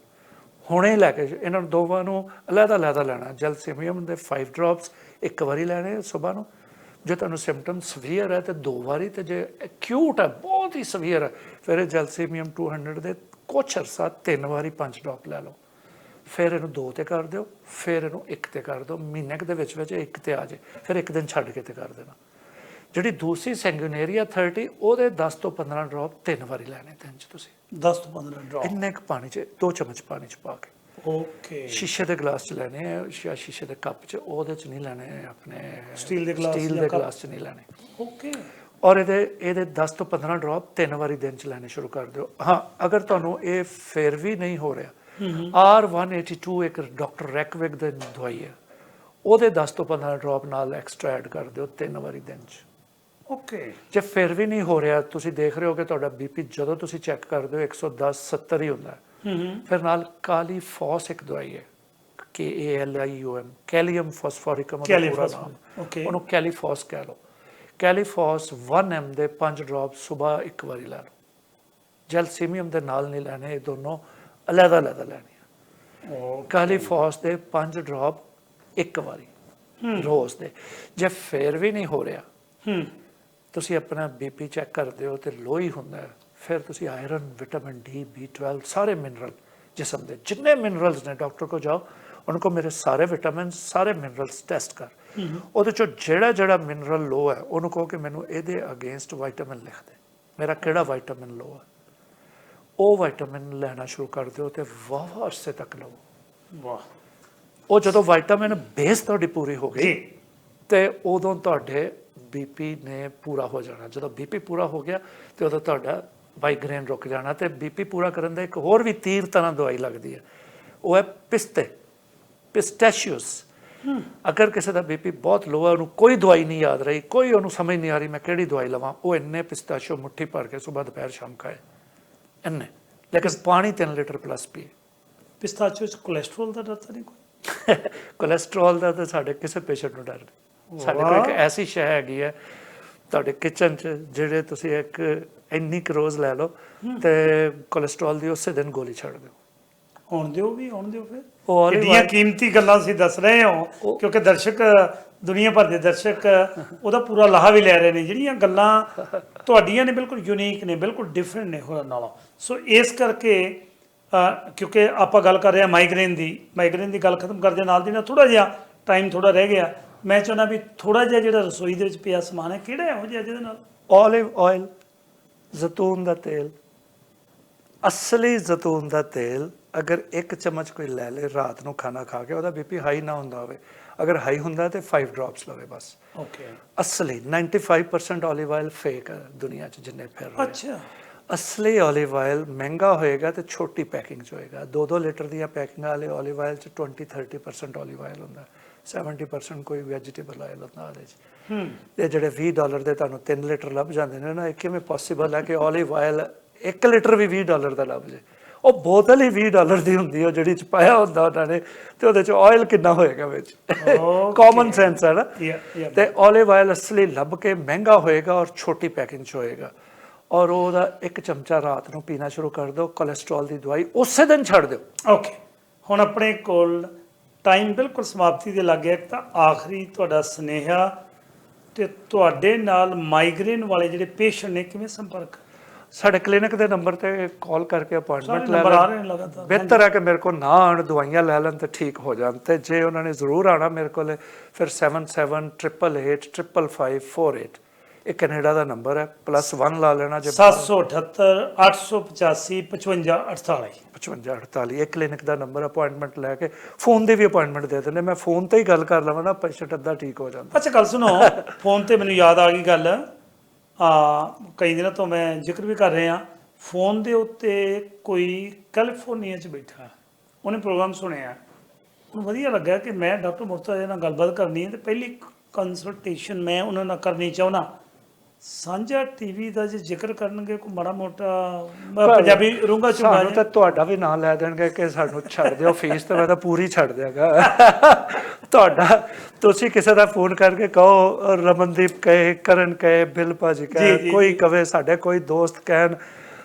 ਹੁਣੇ ਲੈ ਕੇ ਇਹਨਾਂ ਨੂੰ ਦੋਵਾਂ ਨੂੰ ਅਲੱਗਾ ਅਲੱਗਾ ਲੈਣਾ। ਜੈਲਸੀਮੀਅਮ ਦੇ 5 ਡ੍ਰੌਪਸ ਇੱਕ ਵਾਰੀ ਲੈਣੇ ਸਵੇਰ ਨੂੰ। ਜੇ ਤੁਹਾਨੂੰ ਸਿੰਪਟਮ ਸਵੀਅਰ ਹੈ ਤੇ ਦੋ ਵਾਰੀ ਤੇ ਜੇ ਐਕਿਊਟ ਹੈ ਬਹੁਤ ਹੀ ਸਵੀਅਰ ਹੈ ਫਿਰ ਇਹ ਜੈਲਸੀਮੀਅਮ 200 ਦੇ ਕੁਛ ਅਰਸਾ ਤਿੰਨ ਵਾਰੀ ਪੰਜ ਡ੍ਰੌਪ ਲੈ ਲਓ। ਫਿਰ ਇਹਨੂੰ ਦੋ ਤੇ ਕਰ ਦਿਓ ਫਿਰ ਇਹਨੂੰ ਇੱਕ ਤੇ ਕਰ ਦਿਓ। ਮਹੀਨੇ ਦੇ ਵਿੱਚ ਵਿੱਚ ਇੱਕ ਤੇ ਆ ਜਾਏ। ਫਿਰ ਇੱਕ ਦਿਨ ਛੱਡ ਕੇ ਤੇ ਕਰ ਦੇਣਾ। ਜਿਹੜੀ ਦੂਸਰੀ ਸੈਂਗੂਨੇਰੀਆ 30 ਉਹਦੇ 10 ਤੋਂ 15 ਡ੍ਰੌਪ ਤਿੰਨ ਵਾਰੀ ਲੈਣੇ ਦਿਨ ਚ ਤੁਸੀਂ। 10 ਤੋਂ 15 ਡ੍ਰੌਪ ਇੰਨੇ ਕੁ ਪਾਣੀ ਚ ਦੋ ਚਮਚ ਪਾਣੀ ਚ ਪਾ ਕੇ। ਓਕੇ ਸ਼ੀਸ਼ੇ ਦੇ ਗਲਾਸ ਚ ਲੈਣੇ ਆ ਜਾਂ ਸ਼ੀਸ਼ੇ ਦੇ ਕੱਪ ਚ ਉਹਦੇ ਚ ਨਹੀਂ ਲੈਣੇ ਆਪਣੇ Steel ਦੇ ਗਲਾਸ ਸਟੀਲ ਦੇ? ਗਲਾਸ ਚ ਨਹੀਂ ਲੈਣੇ। ਓਕੇ ਔਰ ਇਹਦੇ ਇਹਦੇ 10 ਤੋਂ 15 ਡ੍ਰੌਪ ਤਿੰਨ ਵਾਰੀ ਦਿਨ ਚ ਲੈਣੇ ਸ਼ੁਰੂ ਕਰ ਦਿਓ। ਹਾਂ ਅਗਰ ਤੁਹਾਨੂੰ ਇਹ ਫਿਰ ਵੀ ਨਹੀਂ ਹੋ ਰਿਹਾ R182 ਇੱਕ ਡਾਕਟਰ ਰੈਕਵਿਕ ਦੀ ਦਵਾਈ ਹੈ। ਉਹਦੇ 10 ਤੋਂ 15 ਡ੍ਰੌਪ ਨਾਲ ਐਕਸਟਰਾ ਐਡ ਕਰ ਦਿਓ ਤਿੰਨ ਵਾਰੀ ਦਿਨ 'ਚ। ਓਕੇ। ਜੇ ਫਿਰ ਵੀ ਨਹੀਂ ਹੋ ਰਿਹਾ ਤੁਸੀਂ ਦੇਖ ਰਹੇ ਹੋ ਕਿ ਤੁਹਾਡਾ ਬੀਪੀ ਜਦੋਂ ਤੁਸੀਂ ਚੈੱਕ ਕਰਦੇ ਹੋ 110 70 ਹੀ ਹੁੰਦਾ। ਹੈ। ਫਿਰ ਨਾਲ ਕਾਲੀ ਫੌਸ ਇੱਕ ਦਵਾਈ ਹੈ K A L I U M kalium phosphoricum ਉਹਦਾ ਪੂਰਾ ਨਾਮ। okay. ਉਹਨੂੰ ਕੈਲੀਫੋਸ ਕਹਿ ਲਓ। ਕੈਲੀਫੋਸ 1 m ਦੇ 5 ਡ੍ਰੌਪ ਸਵੇਰ ਇੱਕ ਵਾਰੀ ਲੈ ਲਓ ਜੈਲਸੀਮੀਅਮ ਦੇ ਨਾਲ ਨਹੀਂ ਲੈਣੇ ਇਹ ਦੋਨੋਂ ਅਲੱਗ ਅਲੱਗ ਲੈਣੇ ਓਕੇ। ਕੈਲੀਫੋਸ ਦੇ 5 ਡ੍ਰੌਪ ਇੱਕ ਵਾਰੀ ਰੋਜ਼ ਦੇ। ਜੇ ਫਿਰ ਵੀ ਨਹੀਂ ਹੋ ਰਿਹਾ ਹੂੰ। ਤੁਸੀਂ ਆਪਣਾ ਬੀਪੀ ਚੈੱਕ ਕਰਦੇ ਹੋ ਤੇ ਲੋ ਹੀ ਹੁੰਦਾ ਫਿਰ ਤੁਸੀਂ ਆਇਰਨ ਵਿਟਾਮਿਨ ਡੀ B12 ਸਾਰੇ ਮਿਨਰਲ ਜਿਸਮ ਦੇ ਜਿੰਨੇ ਮਿਨਰਲਸ ਨੇ ਡਾਕਟਰ ਕੋ ਜਾਓ ਉਹਨਾਂ ਕੋ ਮੇਰੇ ਸਾਰੇ ਵਿਟਾਮਿਨ ਸਾਰੇ ਮਿਨਰਲਸ ਟੈਸਟ ਕਰ। ਉਹਦੇ ਚੋਂ ਜਿਹੜਾ ਜਿਹੜਾ ਮਿਨਰਲ ਲੋ ਹੈ ਉਹਨੂੰ ਕਹੋ ਕਿ ਮੈਨੂੰ ਇਹਦੇ ਅਗੇਂਸਟ ਵਿਟਾਮਿਨ ਲਿਖ ਦੇ। ਮੇਰਾ ਕਿਹੜਾ ਵਿਟਾਮਿਨ ਲੋ ਹੈ? ਉਹ ਵਿਟਾਮਿਨ ਲੈਣਾ ਸ਼ੁਰੂ ਕਰ ਦਿਓ ਤੇ ਵਾਹ ਅਰਸੇ ਤੱਕ ਲਓ। ਵਾਹ। ਉਹ ਜਦੋਂ ਵਿਟਾਮਿਨ ਬੇਸ ਤੁਹਾਡੀ ਪੂਰੀ ਹੋ ਗਈ ਤੇ ਉਦੋਂ ਤੁਹਾਡੇ ਬੀਪੀ ਨੇ ਪੂਰਾ ਹੋ ਜਾਣਾ। ਜਦੋਂ ਬੀਪੀ ਪੂਰਾ ਹੋ ਗਿਆ ਤੇ ਉਦੋਂ ਤੁਹਾਡਾ ਮਾਈਗ੍ਰੇਨ ਰੁਕ ਜਾਣਾ ਤੇ ਬੀਪੀ ਪੂਰਾ ਕਰਨ ਦਾ ਇੱਕ ਹੋਰ ਵੀ ਤੀਰ ਤਰ੍ਹਾਂ ਦਵਾਈ ਲੱਗਦੀ ਹੈ। ਉਹ ਹੈ ਪਿਸਤੇ ਪਿਸਟੈਸ਼ੀਅਸ ਅਗਰ ਕਿਸੇ ਦਾ ਬੀਪੀ ਬਹੁਤ ਲੋ ਹੈ ਉਹਨੂੰ ਕੋਈ ਦਵਾਈ ਨਹੀਂ ਯਾਦ ਰਹੀ ਕੋਈ ਉਹਨੂੰ ਸਮਝ ਨਹੀਂ ਆ ਰਹੀ ਮੈਂ ਕਿਹੜੀ ਦਵਾਈ ਲਵਾਂ ਉਹ ਇੰਨੇ ਪਿਸਤਾਸ਼ੀਓ ਮੁੱਠੀ ਭਰ ਕੇ ਸਵੇਰ ਦੁਪਹਿਰ ਸ਼ਾਮ ਖਾਏ। ਇੰਨੇ। ਲੇਕਿਨ ਪਾਣੀ 3 ਲੀਟਰ ਪਲੱਸ ਪੀਏ। ਪਿਸਤਾਚੀਓ ਚ ਕੋਲੇਸਟ੍ਰੋਲ ਦਾ ਡਰ ਤਾਂ ਨਹੀਂ ਕੋਈ? <laughs> ਕੋਲੇਸਟ੍ਰੋਲ ਦਾ ਤਾਂ ਸਾਡੇ ਕਿਸੇ ਪੇਸ਼ੈਂਟ ਨੂੰ ਡਰ ਨਹੀਂ। ਸਾਡੇ ਕੋਲ ਇੱਕ ਐਸੀ ਸ਼ੈ ਹੈਗੀ ਹੈ ਤੁਹਾਡੇ ਕਿਚਨ 'ਚ ਜਿਹੜੇ ਤੁਸੀਂ ਇੱਕ ਇੰਨੀ ਕੁ ਰੋਜ਼ ਲੈ ਲਓ ਤੇ ਕੋਲੇਸਟ੍ਰੋਲ ਦੀ ਉਸੇ ਦਿਨ ਗੋਲੀ ਛੱਡ ਦਿਓ। ਆਉਣ ਦਿਓ ਵੀ ਆਉਣ ਦਿਓ ਫਿਰ। ਕਿੰਨੀਆਂ oil- ਕੀਮਤੀ ਗੱਲਾਂ ਅਸੀਂ ਦੱਸ ਰਹੇ ਹਾਂ ਕਿਉਂਕਿ ਦਰਸ਼ਕ ਦੁਨੀਆ ਭਰ ਦੇ ਦਰਸ਼ਕ ਉਹਦਾ ਪੂਰਾ ਲਾਹਾ ਵੀ ਲੈ ਰਹੇ ਨੇ। ਜਿਹੜੀਆਂ ਗੱਲਾਂ ਤੁਹਾਡੀਆਂ ਨੇ ਬਿਲਕੁਲ ਯੂਨੀਕ ਨੇ ਬਿਲਕੁਲ ਡਿਫਰੈਂਟ ਨੇ ਹੋਰਾਂ ਨਾਲੋਂ। ਸੋ ਇਸ ਕਰਕੇ ਕਿਉਂਕਿ ਆਪਾਂ ਗੱਲ ਕਰ ਰਹੇ ਹਾਂ ਮਾਈਗ੍ਰੇਨ ਦੀ ਮਾਈਗ੍ਰੇਨ ਦੀ ਗੱਲ ਖਤਮ ਕਰਦੇ ਨਾਲ ਦੀ ਨਾਲ ਥੋੜਾ ਜਿਹਾ ਟਾਈਮ ਥੋੜਾ ਰਹਿ ਗਿਆ। ਮੈਂ ਚਾਹੁੰਦਾ ਵੀ ਥੋੜਾ ਜਿਹਾ ਜਿਹੜਾ ਰਸੋਈ ਦੇ ਵਿੱਚ ਪਿਆ ਸਮਾਨ ਹੈ ਕਿਹੜਾ ਇਹੋ ਜਿਹਾ ਜਿਹਦੇ ਨਾਲ? Olive oil ਜ਼ੈਤੂਨ ਦਾ ਤੇਲ। ਅਸਲੀ ਜ਼ੈਤੂਨ ਦਾ ਤੇਲ ਅਗਰ ਇੱਕ ਚਮਚ ਕੋਈ ਲੈ ਲੇ ਰਾਤ ਨੂੰ ਖਾਣਾ ਖਾ ਕੇ ਉਹਦਾ ਬੀਪੀ ਹਾਈ ਨਾ ਹੁੰਦਾ ਹੋਵੇ। ਅਗਰ ਹਾਈ ਹੁੰਦਾ ਤੇ 5 ਡ੍ਰੌਪਸ ਲਵੇ ਬਸ। ਓਕੇ ਅਸਲੀ 95% olive oil ਫੇਕ ਹੈ ਦੁਨੀਆ 'ਚ ਜਿੰਨੇ ਫਿਰ ਰਹੇ ਅੱਛਾ। ਅਸਲੀ olive oil ਮਹਿੰਗਾ ਹੋਏਗਾ ਤੇ ਛੋਟੀ ਪੈਕਿੰਗ 'ਚ ਹੋਏਗਾ। 2-2 ਲੀਟਰ ਦੀਆਂ ਪੈਕਿੰਗ ਵਾਲੇ olive oil 'ਚ 20-30% olive oil ਹੁੰਦਾ। 70% ਕੋਈ ਵੈਜੀਟੇਬਲ ਆਇਲ ਹੁੰਦਾ ਉਹਦੇ 'ਚ। ਹੂੰ। ਤੇ ਜਿਹੜੇ 20 ਡਾਲਰ ਦੇ ਤੁਹਾਨੂੰ 3 ਲੀਟਰ ਲੱਭ ਜਾਂਦੇ ਨੇ ਨਾ ਇਹ ਕਿਵੇਂ ਪੋਸੀਬਲ ਹੈ ਕਿ olive oil 1 ਲੀਟਰ ਵੀ 20 ਡਾਲਰ ਦਾ ਲੱਭ ਜੇ? ਉਹ ਬੋਤਲ ਹੀ 20 ਡਾਲਰ ਦੀ ਹੁੰਦੀ ਹੈ ਜਿਹੜੀ ਚ ਪਾਇਆ ਹੁੰਦਾ ਉਹਨਾਂ ਨੇ ਤੇ ਉਹਦੇ ਚ ਆਇਲ ਕਿੰਨਾ ਹੋਏਗਾ ਵਿੱਚ. ਕਾਮਨ ਸੈਂਸ ਹੈ ਨਾ. ਤੇ olive oil ਅਸਲੀ ਲੱਭ ਕੇ ਮਹਿੰਗਾ ਹੋਏਗਾ ਔਰ ਛੋਟੀ ਪੈਕਿੰਗ ਚ ਹੋਏਗਾ। ਔਰ ਉਹਦਾ ਇੱਕ ਚਮਚਾ ਰਾਤ ਨੂੰ ਪੀਣਾ ਸ਼ੁਰੂ ਕਰ ਦਿਓ ਕੋਲੇਸਟ੍ਰੋਲ ਦੀ ਦਵਾਈ ਉਸੇ ਦਿਨ ਛੱਡ ਦਿਓ। ਓਕੇ ਹੁਣ ਆਪਣੇ ਕੋਲ ਟਾਈਮ ਬਿਲਕੁਲ ਸਮਾਪਤੀ ਦੇ ਲੱਗ ਗਿਆ ਤਾਂ ਆਖਰੀ ਤੁਹਾਡਾ ਸੁਨੇਹਾ ਤੇ ਤੁਹਾਡੇ ਨਾਲ ਮਾਈਗ੍ਰੇਨ ਵਾਲੇ ਜਿਹੜੇ ਪੇਸ਼ੈਂਟ ਨੇ ਕਿਵੇਂ ਸੰਪਰਕ? ਸਾਡੇ ਕਲੀਨਿਕ ਦੇ ਨੰਬਰ ਤੇ ਕਾਲ ਕਰਕੇ ਅਪਾਇੰਟਮੈਂਟ ਲੈ ਲੈਣ ਬਿਹਤਰ ਹੈ ਕਿ ਮੇਰੇ ਕੋਲ ਨਾ ਆਣ ਦਵਾਈਆਂ ਲੈ ਲੈਣ ਤੇ ਠੀਕ ਹੋ ਜਾਣ। ਤੇ ਜੇ ਉਹਨਾਂ ਨੇ ਜ਼ਰੂਰ ਆਣਾ ਮੇਰੇ ਕੋਲ ਫਿਰ 7788855548 ਇਹ ਕੈਨੇਡਾ ਦਾ ਨੰਬਰ ਹੈ ਪਲੱਸ 1 ਲਾ ਲੈਣਾ ਜੇ 778 885 5548 5548 ਇਹ ਕਲੀਨਿਕ ਦਾ ਨੰਬਰ ਅਪਾਇੰਟਮੈਂਟ ਲੈ ਕੇ ਫੋਨ ਦੀ ਵੀ ਅਪਾਇੰਟਮੈਂਟ ਦੇ ਦਿੰਦੇ। ਮੈਂ ਫੋਨ ਤੇ ਹੀ ਗੱਲ ਕਰ ਲਵਾਂ ਨਾ ਪੇਸ਼ੈਂਟ ਅੱਧਾ ਠੀਕ ਹੋ ਜਾਂਦਾ। ਅੱਛਾ ਗੱਲ ਸੁਣੋ ਫੋਨ ਤੇ ਮੈਨੂੰ ਯਾਦ ਆ ਗਈ ਗੱਲ। ਆ ਕਈ ਦਿਨਾਂ ਤੋਂ ਮੈਂ ਜ਼ਿਕਰ ਵੀ ਕਰ ਰਿਹਾ। ਫੋਨ ਦੇ ਉੱਤੇ ਕੋਈ ਕੈਲੀਫੋਰਨੀਆ 'ਚ ਬੈਠਾ ਉਹਨੇ ਪ੍ਰੋਗਰਾਮ ਸੁਣਿਆ ਉਹਨੂੰ ਵਧੀਆ ਲੱਗਾ ਕਿ ਮੈਂ ਡਾਕਟਰ ਮੁਰਤਜ਼ਾ ਨਾਲ ਗੱਲਬਾਤ ਕਰਨੀ ਹੈ ਤੇ ਪਹਿਲੀ ਕੰਸਲਟੇਸ਼ਨ ਮੈਂ ਉਹਨਾਂ ਨਾਲ ਕਰਨੀ ਚਾਹੁੰਦਾ। ਸਾਂਝਾ ਟੀਵੀ ਦਾ ਜੇ ਜ਼ਿਕਰ ਕਰਨਗੇ ਕੋਈ ਮਾੜਾ ਮੋਟਾ ਪੰਜਾਬੀ ਰੂੰਗਾ ਚੁੰਗਾ ਸਾਨੂੰ ਤਾਂ ਤੁਹਾਡਾ ਵੀ ਨਾਂ ਲੈ ਦੇਣਗੇ ਕਿ ਸਾਨੂੰ ਛੱਡ ਦਿਓ ਫੀਸ ਤੇ ਮੈਂ ਤਾਂ ਪੂਰੀ ਛੱਡ ਦਿਆਂਗਾ। ਤੁਹਾਡਾ ਤੁਸੀਂ ਕਿਸੇ ਦਾ ਫੋਨ ਕਰਕੇ ਕਹੋ ਰਮਨਦੀਪ ਕਹੇ ਕਰਨ ਕਹੇ ਬਿਲ ਭਾਜੀ ਜੀ, ਕਹੇ ਕੋਈ ਕਵੇ ਸਾਡੇ ਕੋਈ ਦੋਸਤ ਕਹਿਣ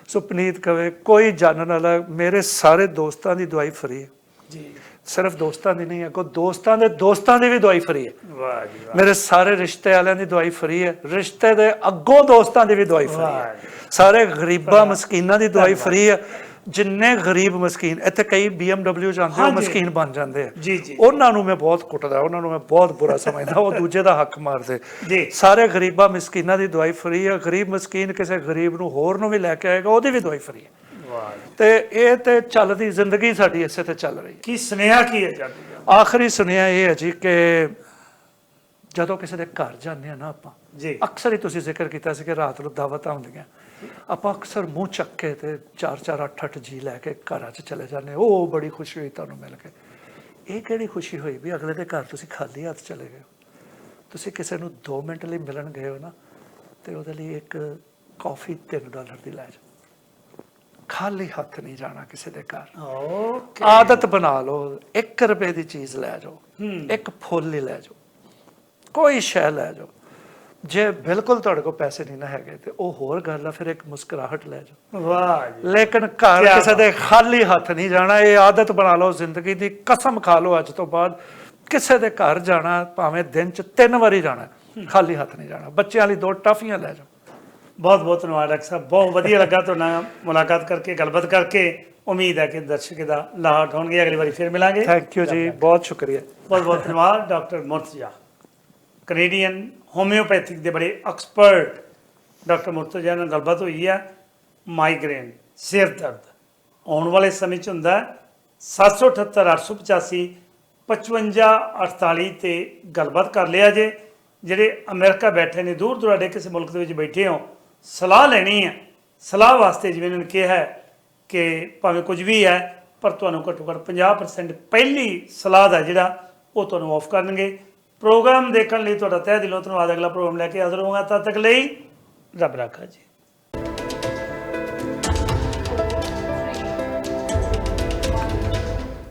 ਸੁਪਨੀਤ ਕਵੇ ਕੋਈ ਜਾਣਨ ਵਾਲਾ ਮੇਰੇ ਸਾਰੇ ਦੋਸਤਾਂ ਦੀ ਦਵਾਈ ਫਰੀ ਹੈ। ਜੀ। ਸਿਰਫ ਦੋਸਤਾਂ ਦੀ ਨਹੀਂ ਹੈ ਕੋ ਦੋਸਤਾਂ ਦੇ ਦੋਸਤਾਂ ਦੀ ਵੀ ਦਵਾਈ ਫਰੀ ਹੈ। ਵਾਹ ਜੀ ਵਾਹ। ਮੇਰੇ ਸਾਰੇ ਰਿਸ਼ਤੇ ਵਾਲਿਆਂ ਦੀ ਦਵਾਈ ਫਰੀ ਹੈ ਰਿਸ਼ਤੇ ਦੇ ਅੱਗੋਂ ਦੋਸਤਾਂ ਦੀ ਵੀ ਦਵਾਈ ਫਰੀ ਹੈ। ਸਾਰੇ ਗਰੀਬਾਂ ਮਸਕੀਨਾਂ ਦੀ ਦਵਾਈ ਫਰੀ ਹੈ ਜਿੰਨੇ ਗਰੀਬ ਮਸਕੀਨ ਇੱਥੇ ਕਈ BMW ਜਾਂਦੇ ਉਹ। ਮਸਕੀਨ ਬਣ ਜਾਂਦੇ ਆ। ਜੀ ਜੀ। ਉਹਨਾਂ ਨੂੰ ਮੈਂ ਬਹੁਤ ਕੁੱਟਦਾ ਉਹਨਾਂ ਨੂੰ ਮੈਂ ਬਹੁਤ ਬੁਰਾ ਸਮਝਦਾ ਉਹ ਦੂਜੇ ਦਾ ਹੱਕ ਮਾਰਦੇ। ਜੀ। ਸਾਰੇ ਗਰੀਬਾਂ ਮਸਕੀਨਾਂ ਦੀ ਦਵਾਈ ਫਰੀ ਹੈ ਗਰੀਬ ਮਸਕੀਨ ਕਿਸੇ ਗਰੀਬ ਨੂੰ ਹੋਰ ਨੂੰ ਵੀ ਲੈ ਕੇ ਆਏਗਾ ਉਹਦੀ ਵੀ ਦਵਾਈ ਫਰੀ ਹੈ। ਤੇ ਇਹ ਤੇ ਚੱਲਦੀ ਜ਼ਿੰਦਗੀ ਸਾਡੀ ਇਸੇ ਤੇ ਚੱਲ ਰਹੀ। ਹੈ ਕੀ ਸੁਨੇਹਾ ਕੀ ਹੈ ਜਾਂਦੀ ਆਖਰੀ ਸੁਨੇਹਾ ਇਹ ਹੈ ਜੀ ਕਿ ਜਦੋਂ ਕਿਸੇ ਦੇ ਘਰ ਜਾਂਦੇ ਆ ਨਾ ਆਪਾਂ ਜੀ। ਅਕਸਰ ਹੀ ਤੁਸੀਂ ਜ਼ਿਕਰ ਕੀਤਾ ਸੀ ਕਿ ਰਾਤ ਨੂੰ ਦਾਵਤਾਂ ਹੁੰਦੀਆਂ। ਆਪਾਂ ਅਕਸਰ ਮੂੰਹ ਚੱਕ ਕੇ ਤੇ 4-4 8-8 ਜੀ ਲੈ ਕੇ ਘਰਾਂ 'ਚ ਚਲੇ ਜਾਂਦੇ ਉਹ ਬੜੀ ਖੁਸ਼ੀ ਹੋਈ ਤੁਹਾਨੂੰ ਮਿਲ ਕੇ। ਇਹ ਕਿਹੜੀ ਖੁਸ਼ੀ ਹੋਈ ਵੀ ਅਗਲੇ ਦੇ ਘਰ ਤੁਸੀਂ ਖਾਲੀ ਹੱਥ ਚਲੇ ਗਏ। ਤੁਸੀਂ ਕਿਸੇ ਨੂੰ 2 ਮਿੰਟ ਲਈ ਮਿਲਣ ਗਏ ਹੋ ਨਾ ਤੇ ਉਹਦੇ ਲਈ ਇੱਕ ਕਾਫੀ 3 ਡਾਲਰ ਦੀ ਲੈ ਜਾਓ। ਖਾਲੀ ਹੱਥ ਨਹੀਂ ਜਾਣਾ ਕਿਸੇ ਦੇ ਘਰ। ਓਕੇ ਆਦਤ ਬਣਾ ਲਓ 1 ਰੁਪਏ ਦੀ ਚੀਜ਼ ਲੈ ਜਾਓ। ਇੱਕ ਫੁੱਲ ਹੀ ਲੈ ਜਾਓ ਕੋਈ ਸ਼ੈ ਲੈ ਜਾਓ। ਜੇ ਬਿਲਕੁਲ ਤੁਹਾਡੇ ਕੋਲ ਪੈਸੇ ਨਹੀਂ ਨਾ ਹੈਗੇ ਤੇ ਉਹ ਹੋਰ ਗੱਲ ਆ ਫਿਰ ਇੱਕ ਮੁਸਕਰਾਹਟ ਲੈ ਜਾਓ। ਵਾਹ ਜੀ। ਲੇਕਿਨ ਘਰ ਕਿਸੇ ਦੇ ਖਾਲੀ ਹੱਥ ਨਹੀਂ ਜਾਣਾ ਇਹ ਆਦਤ ਬਣਾ ਲਓ ਜ਼ਿੰਦਗੀ ਦੀ ਕਸਮ ਖਾ ਲਓ ਅੱਜ ਤੋਂ ਬਾਅਦ। ਕਿਸੇ ਦੇ ਘਰ ਜਾਣਾ ਭਾਵੇਂ ਦਿਨ ਚ ਤਿੰਨ ਵਾਰੀ ਜਾਣਾ ਖਾਲੀ ਹੱਥ ਨਹੀਂ ਜਾਣਾ। ਬੱਚਿਆਂ ਲਈ ਦੋ ਟਾਫੀਆਂ ਲੈ ਜਾਓ। ਬਹੁਤ ਬਹੁਤ ਧੰਨਵਾਦ ਡਾਕਟਰ ਸਾਹਿਬ। ਬਹੁਤ ਵਧੀਆ ਲੱਗਾ ਤੁਹਾਡੇ ਨਾਲ ਮੁਲਾਕਾਤ ਕਰਕੇ ਗੱਲਬਾਤ ਕਰਕੇ। ਉਮੀਦ ਹੈ ਕਿ ਦਰਸ਼ਕ ਦਾ ਲਾਹਾ ਉਠਾਉਣਗੇ ਅਗਲੀ ਵਾਰੀ ਫਿਰ ਮਿਲਾਂਗੇ। ਥੈਂਕ ਯੂ ਜੀ ਬਹੁਤ ਸ਼ੁਕਰੀਆ। ਬਹੁਤ ਬਹੁਤ ਧੰਨਵਾਦ ਡਾਕਟਰ ਮੁਰਤਜ਼ਾ ਕੈਨੇਡੀਅਨ ਹੋਮਿਓਪੈਥਿਕ ਦੇ ਬੜੇ ਐਕਸਪਰਟ ਡਾਕਟਰ ਮੁਰਤਜ਼ਾ ਨਾਲ ਗੱਲਬਾਤ ਹੋਈ ਹੈ ਮਾਈਗ੍ਰੇਨ ਸਿਰ ਦਰਦ। ਆਉਣ ਵਾਲੇ ਸਮੇਂ 'ਚ ਹੁੰਦਾ ਹੈ 778 885 5548 ਤੇ ਗੱਲਬਾਤ ਕਰ ਲਿਆ ਜੇ। ਜਿਹੜੇ ਅਮਰੀਕਾ ਬੈਠੇ ਨੇ ਦੂਰ ਦੁਰਾਡੇ ਕਿਸੇ ਮੁਲਕ ਦੇ ਵਿੱਚ ਬੈਠੇ ਹੋ ਸਲਾਹ ਲੈਣੀ ਹੈ। ਸਲਾਹ ਵਾਸਤੇ ਜਿਵੇਂ ਇਹਨਾਂ ਨੇ ਕਿਹਾ ਹੈ ਕਿ ਭਾਵੇਂ ਕੁਝ ਵੀ ਹੈ, ਪਰ ਤੁਹਾਨੂੰ ਘੱਟੋ ਘੱਟ 50% ਪਹਿਲੀ ਸਲਾਹ ਦਾ ਜਿਹੜਾ ਉਹ ਤੁਹਾਨੂੰ ਆਫ ਕਰਨਗੇ। ਪ੍ਰੋਗਰਾਮ ਦੇਖਣ ਲਈ ਤੁਹਾਡਾ ਤਹਿ ਦਿਲੋਂ ਧੰਨਵਾਦ। ਅਗਲਾ ਪ੍ਰੋਗਰਾਮ ਲੈ ਕੇ ਹਾਜ਼ਰ ਹੋਵਾਂਗਾ। ਤਦ ਤੱਕ ਲਈ ਰੱਬ ਰਾਖਾ ਜੀ।